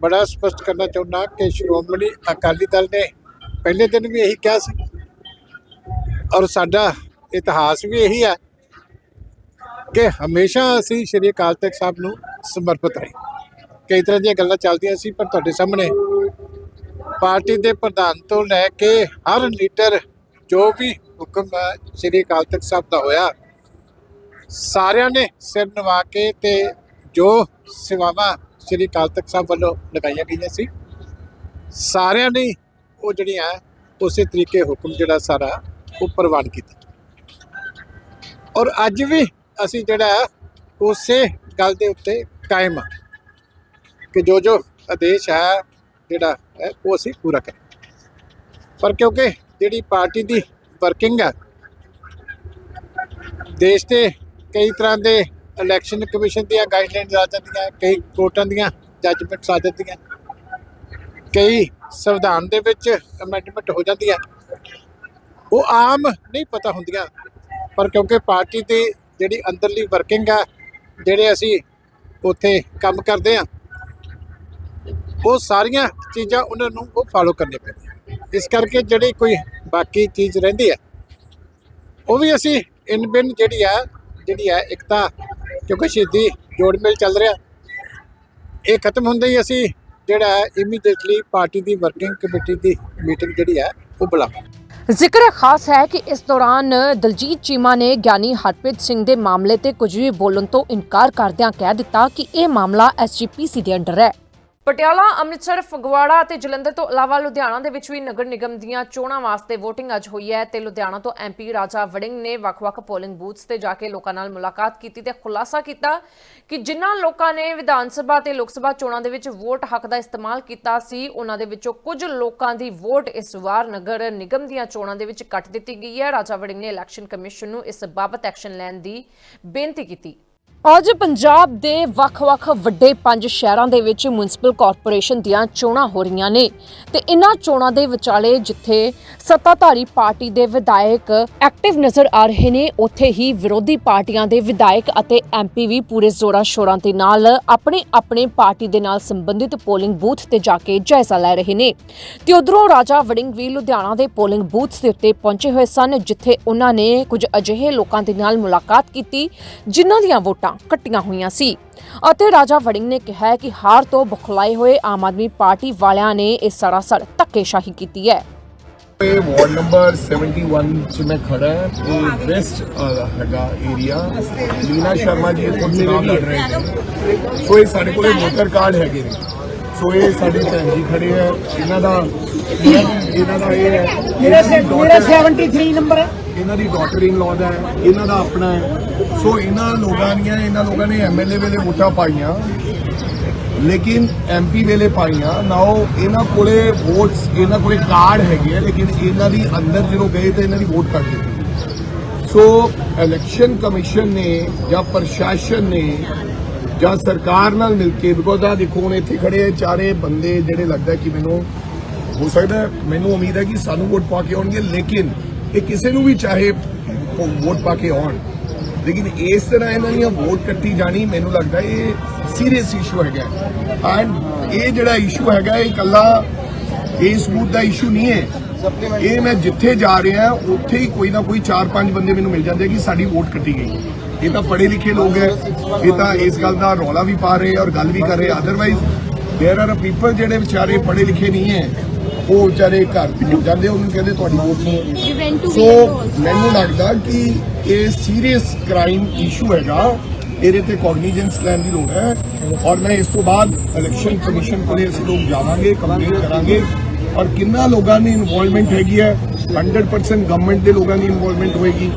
ਬੜਾ ਸਪਸ਼ਟ ਕਰਨਾ ਚਾਹੁੰਦਾ ਕਿ ਸ਼੍ਰੋਮਣੀ ਅਕਾਲੀ ਦਲ ਨੇ ਪਹਿਲੇ ਦਿਨ ਵੀ ਇਹੀ ਕਿਹਾ ਸੀ ਔਰ ਸਾਡਾ ਇਤਿਹਾਸ ਵੀ ਇਹੀ ਹੈ ਕਿ ਹਮੇਸ਼ਾ ਅਸੀਂ ਸ਼੍ਰੀ ਅਕਾਲ ਤਖਤ ਸਾਹਿਬ ਨੂੰ ਸਮਰਪਿਤ ਰਹੇ। ਕਈ ਤਰ੍ਹਾਂ ਦੀਆਂ ਗੱਲਾਂ ਚੱਲਦੀਆਂ ਸੀ, ਪਰ ਤੁਹਾਡੇ ਸਾਹਮਣੇ ਪਾਰਟੀ ਦੇ ਪ੍ਰਧਾਨ ਤੋਂ ਲੈ ਕੇ ਹਰ ਲੀਡਰ ਜੋ ਵੀ ਹੁਕਮ ਸ੍ਰੀ ਅਕਾਲ ਤਖਤ ਸਾਹਿਬ ਦਾ ਹੋਇਆ, ਸਾਰਿਆਂ ਨੇ ਸਿਰ ਨਵਾ ਕੇ ਤੇ ਜੋ ਸੇਵਾਵਾਂ ਸ੍ਰੀ ਅਕਾਲ ਤਖਤ ਸਾਹਿਬ ਵੱਲੋਂ ਲਗਾਈਆਂ ਗਈਆਂ ਸੀ, ਸਾਰਿਆਂ ਨੇ ਉਹ ਜਿਹੜੀਆਂ ਉਸੇ ਤਰੀਕੇ ਹੁਕਮ ਜਿਹੜਾ ਸਾਰਾ ਉਹ ਪ੍ਰਵਾਨ ਕੀਤਾ। ਔਰ ਅੱਜ ਵੀ ਅਸੀਂ ਜਿਹੜਾ ਉਸੇ ਗੱਲ ਦੇ ਉੱਤੇ ਕਾਇਮ ਆ ਕਿ ਜੋ ਜੋ ਆਦੇਸ਼ ਹੈ ਜਿਹੜਾ ਹੈ, ਉਹ ਅਸੀਂ ਪੂਰਾ ਕਰਾਂਗੇ। ਪਰ ਕਿਉਂਕਿ ਜਿਹੜੀ ਪਾਰਟੀ ਦੀ ਵਰਕਿੰਗ ਹੈ, ਦੇਸ਼ ਦੇ ਕਈ ਤਰ੍ਹਾਂ ਦੇ ਇਲੈਕਸ਼ਨ ਕਮਿਸ਼ਨ ਦੀਆਂ ਗਾਈਡਲਾਈਨਸ ਆ ਜਾਂਦੀਆਂ ਕਈ ਕੋਰਟਾਂ ਦੀਆਂ ਜੱਜਮੈਂਟਸ ਆ ਜਾਂਦੀਆਂ ਕਈ ਸੰਵਿਧਾਨ ਦੇ ਵਿੱਚ ਅਮੈਂਡਮੈਂਟ ਹੋ ਜਾਂਦੀਆਂ। ਉਹ ਆਮ ਨਹੀਂ ਪਤਾ ਹੁੰਦੀਆਂ, ਪਰ ਕਿਉਂਕਿ ਪਾਰਟੀ ਦੀ ਜਿਹੜੀ ਅੰਦਰਲੀ ਵਰਕਿੰਗ ਆ, ਜਿਹੜੇ ਅਸੀਂ ਉੱਥੇ ਕੰਮ ਕਰਦੇ ਆ, ਉਹ ਸਾਰੀਆਂ ਚੀਜ਼ਾਂ ਉਹਨਾਂ ਨੂੰ ਉਹ ਫਾਲੋ ਕਰਨੇ ਪੈਂਦੀਆਂ। ਇਸ ਕਰਕੇ ਜਿਹੜੀ ਕੋਈ ਬਾਕੀ ਚੀਜ਼ ਰਹਿੰਦੀ ਹੈ ਉਹ ਵੀ ਅਸੀਂ ਇਨ ਬਿਨ ਜਿਹੜੀ ਆ, ਜਿਹੜੀ ਹੈ ਇੱਕ ਤਾਂ ਕਿਉਂਕਿ ਸ਼ਹੀਦੀ ਜੋੜ ਮੇਲ ਚੱਲ ਰਿਹਾ। ਇਹ ਖਤਮ ਹੁੰਦੇ ਹੀ ਅਸੀਂ ਜਿਹੜਾ ਹੈ ਇਮੀਡੀਏਟਲੀ ਪਾਰਟੀ ਦੀ ਵਰਕਿੰਗ ਕਮੇਟੀ ਦੀ ਮੀਟਿੰਗ ਜਿਹੜੀ ਹੈ ਉਹ ਬੁਲਾਵਾਂਗੇ। ਜ਼ਿਕਰ ਖਾਸ ਹੈ ਕਿ ਇਸ ਦੌਰਾਨ ਦਲਜੀਤ ਚੀਮਾ ਨੇ ਗਿਆਨੀ ਹਰਪ੍ਰੀਤ ਸਿੰਘ ਦੇ ਮਾਮਲੇ ਤੇ ਕੁਝ ਵੀ ਬੋਲਣ ਤੋਂ ਇਨਕਾਰ ਕਰਦਿਆਂ ਕਹਿ ਦਿੱਤਾ ਕਿ ਇਹ ਮਾਮਲਾ ਐਸਜੀਪੀਸੀ ਦੇ ਅੰਡਰ ਹੈ। ਪਟਿਆਲਾ, ਅੰਮ੍ਰਿਤਸਰ, ਫਗਵਾੜਾ ਅਤੇ ਜਲੰਧਰ ਤੋਂ ਇਲਾਵਾ ਲੁਧਿਆਣਾ ਦੇ ਵਿੱਚ ਵੀ ਨਗਰ ਨਿਗਮ ਦੀਆਂ ਚੋਣਾਂ ਵਾਸਤੇ VOTING ਅੱਜ ਹੋਈ ਹੈ ਤੇ ਲੁਧਿਆਣਾ ਤੋਂ ਐਮਪੀ ਰਾਜਾ ਵੜਿੰਗ ਨੇ ਵੱਖ-ਵੱਖ ਪੋਲਿੰਗ ਬੂਥਸ ਤੇ ਜਾ ਕੇ ਲੋਕਾਂ ਨਾਲ ਮੁਲਾਕਾਤ ਕੀਤੀ ਤੇ ਖੁਲਾਸਾ ਕੀਤਾ ਕਿ ਜਿਨ੍ਹਾਂ ਲੋਕਾਂ ਨੇ ਵਿਧਾਨ ਸਭਾ ਤੇ ਲੋਕ ਸਭਾ ਚੋਣਾਂ ਦੇ ਵਿੱਚ ਵੋਟ ਹੱਕ ਦਾ ਇਸਤੇਮਾਲ ਕੀਤਾ ਸੀ, ਉਹਨਾਂ ਦੇ ਵਿੱਚੋਂ ਕੁਝ ਲੋਕਾਂ ਦੀ ਵੋਟ ਇਸ ਵਾਰ ਨਗਰ ਨਿਗਮ ਦੀਆਂ ਚੋਣਾਂ ਦੇ ਵਿੱਚ ਕੱਟ ਦਿੱਤੀ ਗਈ ਹੈ। ਰਾਜਾ ਵੜਿੰਗ ਨੇ ਇਲੈਕਸ਼ਨ ਕਮਿਸ਼ਨ ਨੂੰ ਇਸ ਬਾਬਤ ਐਕਸ਼ਨ ਲੈਣ ਦੀ ਬੇਨਤੀ ਕੀਤੀ। ਅੱਜ ਪੰਜਾਬ ਦੇ ਵੱਖ-ਵੱਖ ਵੱਡੇ ਪੰਜ ਸ਼ਹਿਰਾਂ ਦੇ ਵਿੱਚ ਮਿਊਨਿਸਪਲ ਕਾਰਪੋਰੇਸ਼ਨ ਦੀਆਂ ਚੋਣਾਂ ਹੋ ਰਹੀਆਂ ਨੇ ਤੇ ਇਨ੍ਹਾਂ ਚੋਣਾਂ ਦੇ ਵਿਚਾਲੇ ਜਿੱਥੇ ਸੱਤਾਧਾਰੀ ਪਾਰਟੀ ਦੇ ਵਿਧਾਇਕ ਐਕਟਿਵ ਨਜ਼ਰ ਆ ਰਹੇ ਨੇ, ਉੱਥੇ ਹੀ ਵਿਰੋਧੀ ਪਾਰਟੀਆਂ ਦੇ ਵਿਧਾਇਕ ਅਤੇ ਐਮਪੀ ਵੀ ਪੂਰੇ ਜ਼ੋਰਾਂ ਸ਼ੋਰਾਂ ਦੇ ਨਾਲ ਆਪਣੇ ਆਪਣੇ ਪਾਰਟੀ ਦੇ ਨਾਲ ਸੰਬੰਧਿਤ ਪੋਲਿੰਗ ਬੂਥ ਤੇ ਜਾ ਕੇ ਜਾਇਜ਼ਾ ਲੈ ਰਹੇ ਨੇ। ਤੇ ਉਧਰੋਂ ਰਾਜਾ ਵੜਿੰਗ ਵੀ ਲੁਧਿਆਣਾ ਦੇ ਪੋਲਿੰਗ ਬੂਥਸ ਦੇ ਉੱਤੇ ਪਹੁੰਚੇ ਹੋਏ ਸਨ, ਜਿੱਥੇ ਉਹਨਾਂ ਨੇ ਕੁਝ ਅਜਿਹੇ ਲੋਕਾਂ ਦੇ ਨਾਲ ਮੁਲਾਕਾਤ ਕੀਤੀ, ਜਿਨ੍ਹਾਂ ਦੀਆਂ ਵੋਟਾਂ ਕੱਟੀਆਂ ਹੋਈਆਂ ਸੀ। ਅਤੇ ਰਾਜਾ ਵੜਿੰਗ ਨੇ ਕਿਹਾ ਹੈ ਕਿ ਹਾਰ ਤੋਂ ਬੁਖਲਾਏ ਹੋਏ ਆਮ ਆਦਮੀ ਪਾਰਟੀ ਵਾਲਿਆਂ ਨੇ ਇਹ ਸਰਾਸਰ ਧੱਕੇਸ਼ਾਹੀ ਕੀਤੀ ਹੈ। ਇਹ ਵਾਰਡ ਨੰਬਰ 71 ਚ ਮੈਂ ਖੜਾ ਹਾਂ। ਇਹ ਵੈਸਟ ਹੈਗਾ ਏਰੀਆ ਲੀਨਾ ਸ਼ਰਮਾ ਜੀ ਇੱਥੋਂ ਚੁਣਾਵ ਲੜ ਰਹੇ ਨੇ। ਸੋ ਇਹ ਸਾਡੇ ਕੋਲੇ ਵੋਟਰ ਕਾਰਡ ਹੈਗੇ ਨੇ। ਸੋ ਇਹ ਸਾਡੇ ਭੈਣ ਜੀ ਖੜੇ ਆ ਇਹਨਾਂ ਦਾ ਇਹਨਾਂ ਦਾ ਇਹ ਹੈ ਮੇਰਾ 73 ਨੰਬਰ ਹੈ ਇਹਨਾਂ ਦੀ ਡਾਟਰ ਇਨ ਲਾਅ ਦਾ ਹੈ ਇਹਨਾਂ ਦਾ ਆਪਣਾ ਹੈ ਸੋ ਇਹਨਾਂ ਲੋਕਾਂ ਦੀਆਂ ਇਹਨਾਂ ਲੋਕਾਂ ਨੇ ਐਮਐਲਏ ਵੇਲੇ ਵੋਟਾਂ ਪਾਈਆਂ ਲੇਕਿਨ ਐਮਪੀ ਵੇਲੇ ਪਾਈਆਂ ਨਾਓ ਇਹਨਾਂ ਕੋਲੇ ਵੋਟਸ ਇਹਨਾਂ ਕੋਲੇ ਕਾਰਡ ਹੈਗੇ ਆ ਲੇਕਿਨ ਇਹਨਾਂ ਦੀ ਅੰਦਰ ਜਦੋਂ ਗਏ ਤਾਂ ਇਹਨਾਂ ਦੀ ਵੋਟ ਕੱਟ ਦਿੱਤੀ ਸੋ ਇਲੈਕਸ਼ਨ ਕਮਿਸ਼ਨ ਨੇ ਜਾਂ ਪ੍ਰਸ਼ਾਸਨ ਨੇ ਜਾਂ ਸਰਕਾਰ ਨਾਲ ਮਿਲ ਕੇ ਬਿਕੋਜ਼ ਆ ਦੇਖੋ, ਹੁਣ ਇੱਥੇ ਖੜੇ ਚਾਰੇ ਬੰਦੇ ਜਿਹੜੇ ਲੱਗਦਾ ਕਿ ਮੈਨੂੰ ਹੋ ਸਕਦਾ ਮੈਨੂੰ ਉਮੀਦ ਹੈ ਕਿ ਸਾਨੂੰ ਵੋਟ ਪਾ ਕੇ ਆਉਣਗੇ, ਲੇਕਿਨ ਇਹ ਕਿਸੇ ਨੂੰ ਵੀ ਚਾਹੇ ਵੋਟ ਪਾ ਕੇ ਆਉਣ। ਲੇਕਿਨ ਇਸ ਤਰ੍ਹਾਂ ਇਹਨਾਂ ਦੀਆਂ ਵੋਟ ਕੱਟੀ ਜਾਣੀ ਮੈਨੂੰ ਲੱਗਦਾ ਇਹ ਸੀਰੀਅਸ ਇਸ਼ੂ ਹੈਗਾ ਐਂਡ ਇਹ ਜਿਹੜਾ ਇਸ਼ੂ ਹੈਗਾ, ਇਹ ਇਕੱਲਾ ਇਸ ਬੂਥ ਦਾ ਇਸ਼ੂ ਨਹੀਂ ਹੈ। ਇਹ ਮੈਂ ਜਿੱਥੇ ਜਾ ਰਿਹਾ, ਉੱਥੇ ਹੀ ਕੋਈ ਨਾ ਕੋਈ 4-5 ਬੰਦੇ ਮੈਨੂੰ ਮਿਲ ਜਾਂਦੇ ਕਿ ਸਾਡੀ ਵੋਟ ਕੱਟੀ ਗਈ। ਇਹ ਤਾਂ ਪੜ੍ਹੇ ਲਿਖੇ ਲੋਕ ਹੈ ਇਹ ਤਾਂ ਇਸ ਗੱਲ ਦਾ ਰੌਲਾ ਵੀ ਪਾ ਰਹੇ ਔਰ ਗੱਲ ਵੀ ਕਰ ਰਹੇ ਅਦਰਵਾਈਜ਼ देयर ਆਰ ਪੀਪਲ ਜਿਹੜੇ ਵਿਚਾਰੇ ਪੜ੍ਹੇ ਲਿਖੇ ਨਹੀਂ ਹੈ ਉਹ ਵਿਚਾਰੇ ਘਰ ਭੁੱਲ ਜਾਂਦੇ ਉਹਨੂੰ ਕਹਿੰਦੇ ਤੁਹਾਡੀ ਵੋਟ ਨਹੀਂ ਹੈ। ਸੋ ਮੈਨੂੰ ਲੱਗਦਾ ਕਿ ਇਹ ਸੀਰੀਅਸ ਕ੍ਰਾਈਮ ਇਸ਼ੂ ਹੈਗਾ ਇਹਦੇ ਤੇ ਕੋਗਨੀਜੈਂਸ ਲੈਣ ਦੀ ਲੋੜ ਹੈ ਔਰ ਮੈਂ ਇਸ ਤੋਂ ਬਾਅਦ ਇਲੈਕਸ਼ਨ ਕਮਿਸ਼ਨ ਕੋਲੇ ਅਸੀਂ ਲੋਕ ਜਾਵਾਂਗੇ ਕੰਪਲੇਂਟ ਕਰਾਂਗੇ ਔਰ ਕਿੰਨਾ ਲੋਕਾਂ ਦੀ ਇਨਵੋਲਵਮੈਂਟ ਹੈਗੀ ਹੈ? 100% ਗਵਰਨਮੈਂਟ ਦੇ ਲੋਕਾਂ ਦੀ ਇਨਵੋਲਵਮੈਂਟ ਹੋਏਗੀ।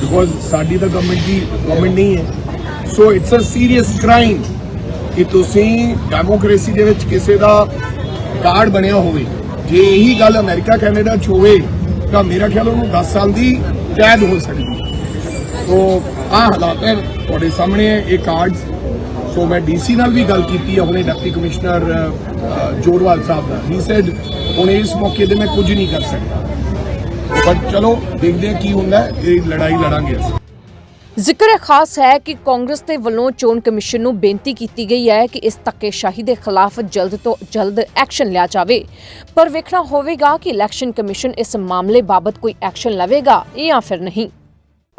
ਬਿਕੋਜ਼ ਸਾਡੀ ਤਾਂ ਗਵਰਨਮੈਂਟ ਦੀ ਗਵਰਨਮੈਂਟ ਨਹੀਂ ਹੈ। So it's a serious crime ਕਿ ਤੁਸੀਂ ਡੈਮੋਕ੍ਰੇਸੀ ਦੇ ਵਿੱਚ ਕਿਸੇ ਦਾ ਕਾਰਡ ਬਣਿਆ ਹੋਵੇ। ਜੇ ਇਹੀ ਗੱਲ ਅਮਰੀਕਾ, ਕੈਨੇਡਾ 'ਚ ਹੋਵੇ, ਤਾਂ ਮੇਰਾ ਖਿਆਲ ਉਹਨੂੰ 10 ਸਾਲ ਦੀ ਕੈਦ ਹੋ ਸਕਦੀ। ਸੋ ਆਹ ਹਾਲਾਤ ਹੈ ਤੁਹਾਡੇ ਸਾਹਮਣੇ ਹੈ, ਇਹ ਕਾਰਡਸ ਸੋ ਮੈਂ ਡੀਸੀ ਨਾਲ ਵੀ ਗੱਲ ਕੀਤੀ ਆਪਣੇ ਡਿਪਟੀ ਕਮਿਸ਼ਨਰ ਜੋੜਵਾਲ ਸਾਹਿਬ ਨਾਲ। ਹੀ ਸੈਡ ਹੁਣ ਇਸ ਮੌਕੇ ਤੇ ਮੈਂ ਕੁਝ ਨਹੀਂ ਕਰ ਸਕਦਾ। ਬਟ ਚਲੋ, ਦੇਖਦੇ ਹਾਂ ਕੀ ਹੁੰਦਾ ਇਹ ਲੜਾਈ ਲੜਾਂਗੇ ਅਸੀਂ। ਜ਼ਿਕਰ ਖਾਸ ਹੈ ਕਿ ਕਾਂਗਰਸ ਦੇ ਵੱਲੋਂ ਚੋਣ ਕਮਿਸ਼ਨ ਨੂੰ ਬੇਨਤੀ ਕੀਤੀ ਗਈ ਹੈ ਕਿ ਇਸ ਧੱਕੇਸ਼ਾਹੀ ਦੇ ਖਿਲਾਫ ਜਲਦ ਤੋਂ ਜਲਦ ਐਕਸ਼ਨ ਲਿਆ ਜਾਵੇ। ਪਰ ਵੇਖਣਾ ਹੋਵੇਗਾ ਕਿ ਇਲੈਕਸ਼ਨ ਕਮਿਸ਼ਨ ਇਸ ਮਾਮਲੇ ਬਾਬਤ ਕੋਈ ਐਕਸ਼ਨ ਲਵੇਗਾ ਜਾਂ ਫਿਰ ਨਹੀਂ।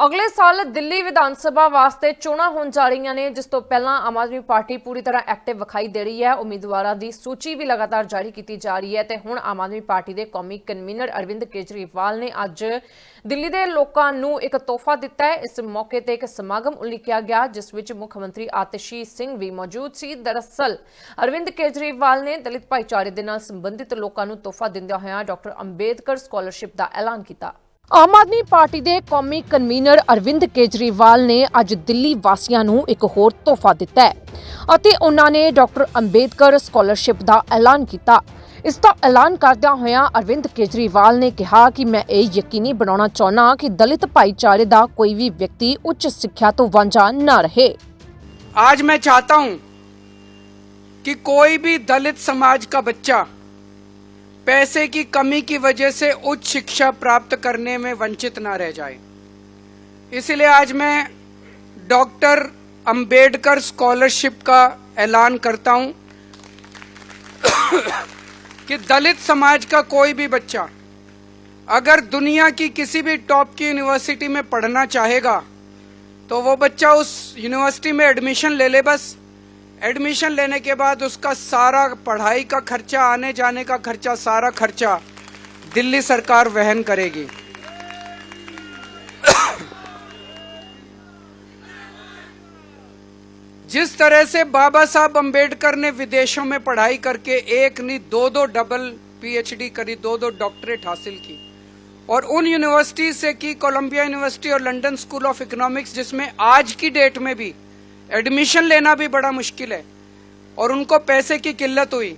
ਅਗਲੇ ਸਾਲ ਦਿੱਲੀ ਵਿਧਾਨ ਸਭਾ ਵਾਸਤੇ ਚੋਣਾਂ ਹੋਣ ਜਾ ਰਹੀਆਂ ਨੇ, ਜਿਸ ਤੋਂ ਪਹਿਲਾਂ ਆਮ ਆਦਮੀ ਪਾਰਟੀ ਪੂਰੀ ਤਰ੍ਹਾਂ ਐਕਟਿਵ ਵਿਖਾਈ ਦੇ ਰਹੀ ਹੈ। ਉਮੀਦਵਾਰਾਂ ਦੀ ਸੂਚੀ ਵੀ ਲਗਾਤਾਰ ਜਾਰੀ ਕੀਤੀ ਜਾ ਰਹੀ ਹੈ ਤੇ ਹੁਣ ਆਮ ਆਦਮੀ ਪਾਰਟੀ ਦੇ ਕੌਮੀ ਕਨਵੀਨਰ ਅਰਵਿੰਦ ਕੇਜਰੀਵਾਲ ਨੇ ਅੱਜ ਦਿੱਲੀ ਦੇ ਲੋਕਾਂ ਨੂੰ ਇੱਕ ਤੋਹਫਾ ਦਿੱਤਾ ਹੈ। ਇਸ ਮੌਕੇ ਤੇ ਇੱਕ ਸਮਾਗਮ ਉਲੀਕਿਆ ਗਿਆ, ਜਿਸ ਵਿੱਚ ਮੁੱਖ ਮੰਤਰੀ ਆਤਿਸ਼ੀ ਸਿੰਘ ਵੀ ਮੌਜੂਦ ਸੀ। ਦਰਅਸਲ, ਅਰਵਿੰਦ ਕੇਜਰੀਵਾਲ ਨੇ ਦਲਿਤ ਭਾਈਚਾਰੇ ਦੇ ਨਾਲ ਸੰਬੰਧਿਤ ਲੋਕਾਂ ਨੂੰ ਤੋਹਫਾ ਦਿੰਦਿਆਂ ਹੋਇਆਂ ਡਾਕਟਰ ਅੰਬੇਦਕਰ ਸਕਾਲਰਸ਼ਿਪ ਦਾ ਐਲਾਨ ਕੀਤਾ। ਆਮ ਆਦਮੀ ਪਾਰਟੀ ਦੇ ਕੌਮੀ ਕਨਵੀਨਰ ਅਰਵਿੰਦ ਕੇਜਰੀਵਾਲ ਨੇ ਅੱਜ ਦਿੱਲੀ ਵਾਸੀਆਂ ਨੂੰ ਇੱਕ ਹੋਰ ਤੋਹਫਾ ਦਿੱਤਾ ਹੈ ਅਤੇ ਉਹਨਾਂ ਨੇ ਡਾਕਟਰ ਅੰਬੇਦਕਰ ਸਕਾਲਰਸ਼ਿਪ ਦਾ ਐਲਾਨ ਕੀਤਾ ਇਸ ਦਾ ਐਲਾਨ ਕਰਦਿਆਂ ਹੋਇਆਂ ਅਰਵਿੰਦ ਕੇਜਰੀਵਾਲ ਨੇ ਕਿਹਾ ਕਿ ਮੈਂ ਇਹ ਯਕੀਨੀ ਬਣਾਉਣਾ ਚਾਹੁੰਦਾ ਕਿ ਦਲਿਤ ਭਾਈਚਾਰੇ ਦਾ ਕੋਈ ਵੀ ਵਿਅਕਤੀ ਉੱਚ ਸਿੱਖਿਆ ਤੋਂ ਵਾਂਝਾ ਨਾ ਰਹੇ आज मैं चाहता हूं कि कोई भी दलित समाज का बच्चा पैसे की कमी की वजह से उच्च शिक्षा प्राप्त करने में वंचित ना रह जाए। इसलिए आज मैं डॉक्टर अंबेडकर स्कॉलरशिप का ऐलान करता हूँ कि दलित समाज का कोई भी बच्चा अगर दुनिया की किसी भी टॉप की यूनिवर्सिटी में पढ़ना चाहेगा तो वो बच्चा उस यूनिवर्सिटी में एडमिशन ले ले बस। एडमिशन लेने के बाद उसका सारा पढ़ाई का खर्चा, आने जाने का खर्चा, सारा खर्चा दिल्ली सरकार वहन करेगी। जिस तरह से बाबा साहब अंबेडकर ने विदेशों में पढ़ाई करके एक नहीं दो दो डबल पीएचडी करी, दो दो डॉक्टरेट हासिल की और उन यूनिवर्सिटी से की, कोलंबिया यूनिवर्सिटी और लंदन स्कूल ऑफ़ इकोनॉमिक्स, जिसमें आज की डेट में भी एडमिशन लेना भी बड़ा मुश्किल है। और उनको पैसे की किल्लत हुई।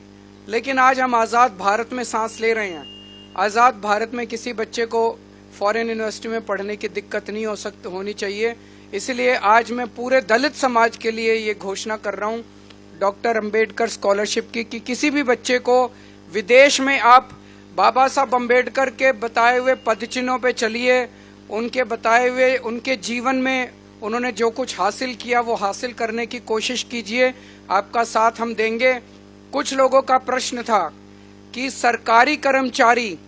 लेकिन आज हम आज़ाद भारत में सांस ले रहे हैं। आज़ाद भारत में किसी बच्चे को फॉरेन यूनिवर्सिटी में पढ़ने की दिक्कत नहीं हो सकती होनी चाहिए। इसलिए आज मैं पूरे दलित समाज के लिए ये घोषणा कर रहा हूँ, डॉक्टर अंबेडकर स्कॉलरशिप की, कि किसी भी बच्चे को विदेश में आप बाबा साहब अंबेडकर के बताए हुए पदचिन्हों पे चलिए, उनके बताए हुए, उनके जीवन में उन्होंने जो कुछ हासिल किया, वो हासिल करने की कोशिश कीजिए। आपका साथ हम देंगे। कुछ लोगों का प्रश्न था कि सरकारी कर्मचारी,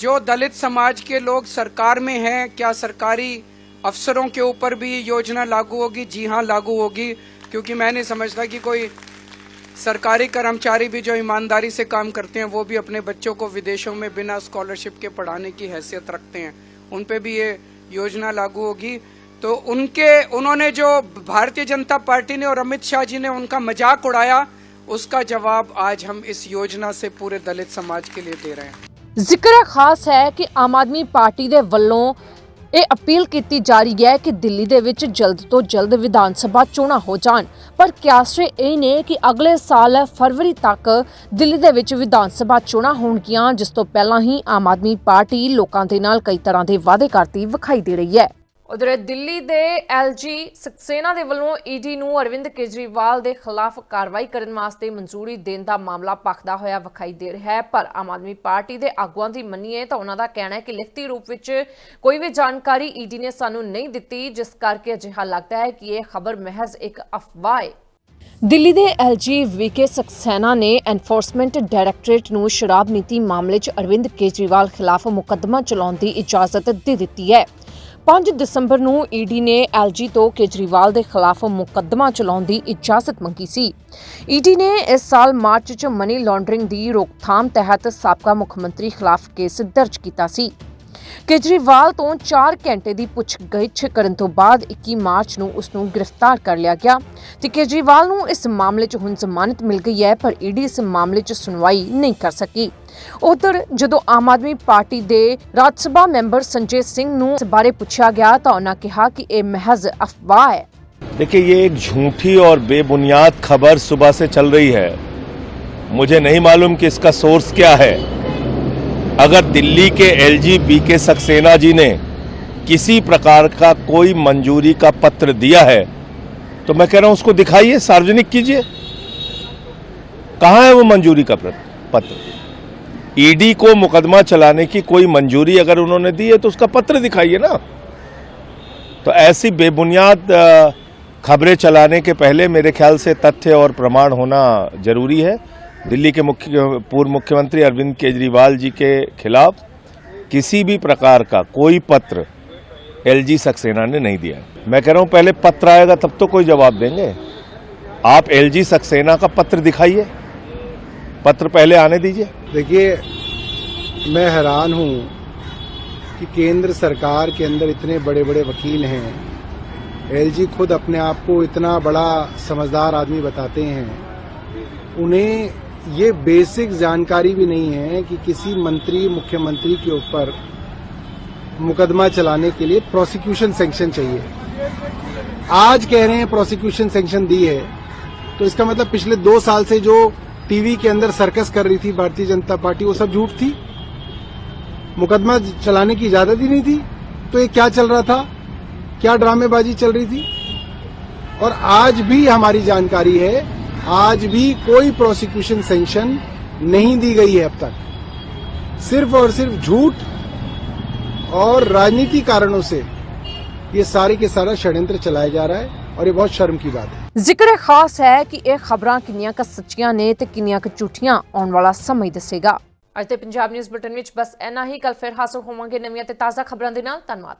जो दलित समाज के लोग सरकार में हैं, क्या सरकारी अफसरों के ऊपर भी ये योजना लागू होगी? जी हाँ लागू होगी, क्योंकि मैं नहीं समझता कि कोई सरकारी कर्मचारी भी जो ईमानदारी से काम करते हैं, वो भी अपने बच्चों को विदेशों में बिना स्कॉलरशिप के पढ़ाने की हैसियत रखते हैं। उन पे भी ये योजना लागू होगी। तो उनके उन्होंने जो भारतीय जनता पार्टी ने और अमित शाह जी ने उनका मजाक उड़ाया उसका जवाब आज हम इस योजना से पूरे दलित समाज के लिए दे रहे हैं ਜ਼ਿਕਰ ਖਾਸ ਹੈ ਕਿ ਆਮ ਆਦਮੀ ਪਾਰਟੀ ਦੇ ਵੱਲੋਂ ਇਹ ਅਪੀਲ ਕੀਤੀ ਜਾ ਰਹੀ ਹੈ ਕਿ ਦਿੱਲੀ ਦੇ ਵਿੱਚ ਜਲਦ ਤੋਂ ਜਲਦ ਵਿਧਾਨ ਸਭਾ ਚੋਣਾਂ ਹੋ ਜਾਣ ਪਰ ਕਿਆਸੇ ਇਹ ਨੇ ਕਿ ਅਗਲੇ ਸਾਲ ਫਰਵਰੀ ਤੱਕ ਦਿੱਲੀ ਦੇ ਵਿੱਚ ਵਿਧਾਨ ਸਭਾ ਚੋਣਾਂ ਹੋਣਗੀਆਂ ਜਿਸ ਤੋਂ ਪਹਿਲਾਂ ਹੀ ਆਮ ਆਦਮੀ ਪਾਰਟੀ ਲੋਕਾਂ ਦੇ ਨਾਲ ਕਈ ਤਰ੍ਹਾਂ ਦੇ ਵਾਅਦੇ ਕਰਦੀ ਵਿਖਾਈ ਦੇ ਰਹੀ ਹੈ ਉਧਰ ਦਿੱਲੀ ਦੇ ਐਲਜੀ ਸਕਸੇਨਾ ਦੇ ਵੱਲੋਂ ਈਡੀ ਨੂੰ ਅਰਵਿੰਦ ਕੇਜਰੀਵਾਲ ਦੇ ਖਿਲਾਫ ਕਾਰਵਾਈ ਕਰਨ ਵਾਸਤੇ ਮਨਜ਼ੂਰੀ ਦੇਣ ਦਾ ਮਾਮਲਾ ਭਖਦਾ ਹੋਇਆ ਵਿਖਾਈ ਦੇ ਰਿਹਾ ਹੈ। ਪਰ ਆਮ ਆਦਮੀ ਪਾਰਟੀ ਦੇ ਆਗੂਆਂ ਦੀ ਮੰਨੀਏ ਤਾਂ ਉਹਨਾਂ ਦਾ ਕਹਿਣਾ ਹੈ ਕਿ ਲਿਖਤੀ ਰੂਪ ਵਿੱਚ ਕੋਈ ਵੀ ਜਾਣਕਾਰੀ ਈਡੀ ਨੇ ਸਾਨੂੰ ਨਹੀਂ ਦਿੱਤੀ, ਜਿਸ ਕਰਕੇ ਅਜਿਹਾ ਲੱਗਦਾ ਹੈ ਕਿ ਇਹ ਖਬਰ ਮਹਿਜ਼ ਇੱਕ ਅਫਵਾਹ ਹੈ। ਦਿੱਲੀ ਦੇ ਐਲਜੀ ਵੀਕੇ ਸਕਸੈਨਾ ਨੇ ਐਨਫੋਰਸਮੈਂਟ ਡਾਇਰੈਕਟੋਰੇਟ ਨੂੰ ਸ਼ਰਾਬ ਨੀਤੀ ਮਾਮਲੇ 'ਚ ਅਰਵਿੰਦ ਕੇਜਰੀਵਾਲ ਖਿਲਾਫ ਮੁਕੱਦਮਾ ਚਲਾਉਣ ਦੀ ਇਜਾਜ਼ਤ ਦੇ ਦਿੱਤੀ ਹੈ। 5 ਦਸੰਬਰ ਨੂੰ ਈਡੀ ਨੇ ਐਲਜੀ ਤੋਂ ਕੇਜਰੀਵਾਲ ਦੇ ਖਿਲਾਫ ਮੁਕੱਦਮਾ ਚਲਾਉਣ ਦੀ ਇਜਾਜ਼ਤ ਮੰਗੀ ਸੀ। ਈਡੀ ਨੇ ਇਸ ਸਾਲ ਮਾਰਚ 'ਚ ਮਨੀ ਲਾਂਡਰਿੰਗ ਦੀ ਰੋਕਥਾਮ ਤਹਿਤ ਸਾਬਕਾ ਮੁੱਖ ਮੰਤਰੀ ਖਿਲਾਫ ਕੇਸ ਦਰਜ ਕੀਤਾ ਸੀ। ਕੇਜਰੀਵਾਲ ਤੋਂ 4 ਘੰਟੇ ਦੀ ਪੁੱਛਗਿੱਛ ਕਰਨ ਤੋਂ ਬਾਅਦ 21 ਮਾਰਚ ਨੂੰ ਉਸ ਨੂੰ ਗ੍ਰਿਫਤਾਰ ਕਰ ਲਿਆ ਗਿਆ ਤੇ ਕੇਜਰੀਵਾਲ ਨੂੰ ਇਸ ਮਾਮਲੇ 'ਚ ਹੁਣ ਜ਼ਮਾਨਤ ਮਿਲ ਗਈ ਹੈ ਪਰ ਈਡੀ ਇਸ ਮਾਮਲੇ 'ਚ ਸੁਣਵਾਈ ਨਹੀਂ ਕਰ ਸਕੀ ਉਧਰ ਜਦੋਂ ਆਮ ਆਦਮੀ ਪਾਰਟੀ ਦੇ ਰਾਜ ਸਭਾ ਮੈਂਬਰ ਸੰਜੇ ਸਿੰਘ ਨੂੰ ਇਸ ਬਾਰੇ ਪੁੱਛਿਆ ਗਿਆ ਤਾਂ ਉਹਨਾਂ ਕਿਹਾ ਕਿ ਇਹ ਮਹਿਜ਼ ਅਫਵਾਹ ਹੈ देखिए ये एक झूठी और बेबुनियाद खबर सुबह से चल रही है मुझे नहीं मालूम कि इसका सोर्स क्या है अगर दिल्ली के एलजी बी के सक्सेना जी ने किसी प्रकार का कोई मंजूरी का पत्र दिया है तो मैं कह रहा हूँ उसको दिखाइए, सार्वजनिक कीजिए। कहाँ है वो मंजूरी का पत्र? ईडी को मुकदमा चलाने की कोई मंजूरी अगर उन्होंने दी है तो उसका पत्र दिखाइए ना। तो ऐसी बेबुनियाद खबरें चलाने के पहले मेरे ख्याल से तथ्य और प्रमाण होना ज़रूरी है। दिल्ली के मुख्य, पूर्व मुख्यमंत्री अरविंद केजरीवाल जी के खिलाफ किसी भी प्रकार का कोई पत्र एलजी सक्सेना ने नहीं दिया। मैं कह रहा हूँ, पहले पत्र आएगा तब तो कोई जवाब देंगे। आप एलजी सक्सेना का पत्र दिखाइए। पत्र पहले आने दीजिए। देखिए, मैं हैरान हूँ कि केंद्र सरकार के अंदर इतने बड़े बड़े वकील हैं। एलजी खुद अपने आप को इतना बड़ा समझदार आदमी बताते हैं। उन्हें ये बेसिक जानकारी भी नहीं है कि किसी मंत्री, मुख्यमंत्री के ऊपर मुकदमा चलाने के लिए प्रोसिक्यूशन सेंक्शन चाहिए। आज कह रहे हैं प्रोसिक्यूशन सैंक्शन दी है। तो इसका मतलब पिछले दो साल से जो टीवी के अंदर सर्कस कर रही थी भारतीय जनता पार्टी, वो सब झूठ थी। मुकदमा चलाने की इजाज़त ही नहीं थी। तो ये क्या चल रहा था? क्या ड्रामेबाजी चल रही थी? और आज भी हमारी जानकारी है आज भी कोई प्रोसिक्यूशन सैंक्शन नहीं दी गई है अब तक सिर्फ और सिर्फ झूठ और राजनीति कारणों से ये सारे के सारा षड्यंत्र चलाया जा रहा है और ये बहुत शर्म की बात है ਜ਼ਿਕਰ ਖਾਸ ਹੈ ਕਿ ਇਹ ਖਬਰਾਂ ਕਿੰਨੀਆਂ ਕੁ ਸੱਚੀਆਂ ਨੇ ਤੇ ਕਿੰਨੀਆਂ ਕੁ ਝੂਠੀਆਂ ਆਉਣ ਵਾਲਾ ਸਮਾਂ ਹੀ ਦੱਸੇਗਾ ਅੱਜ ਦੇ ਪੰਜਾਬ ਨਿਊਜ਼ ਬੁਲਟਨ ਵਿੱਚ ਬਸ ਇੰਨਾ ਹੀ ਕੱਲ ਫਿਰ ਹਾਜ਼ਰ ਹੋਵਾਂਗੇ ਨਵੀਆਂ ਤੇ ਤਾਜ਼ਾ ਖਬਰਾਂ ਦੇ ਨਾਲ ਧੰਨਵਾਦ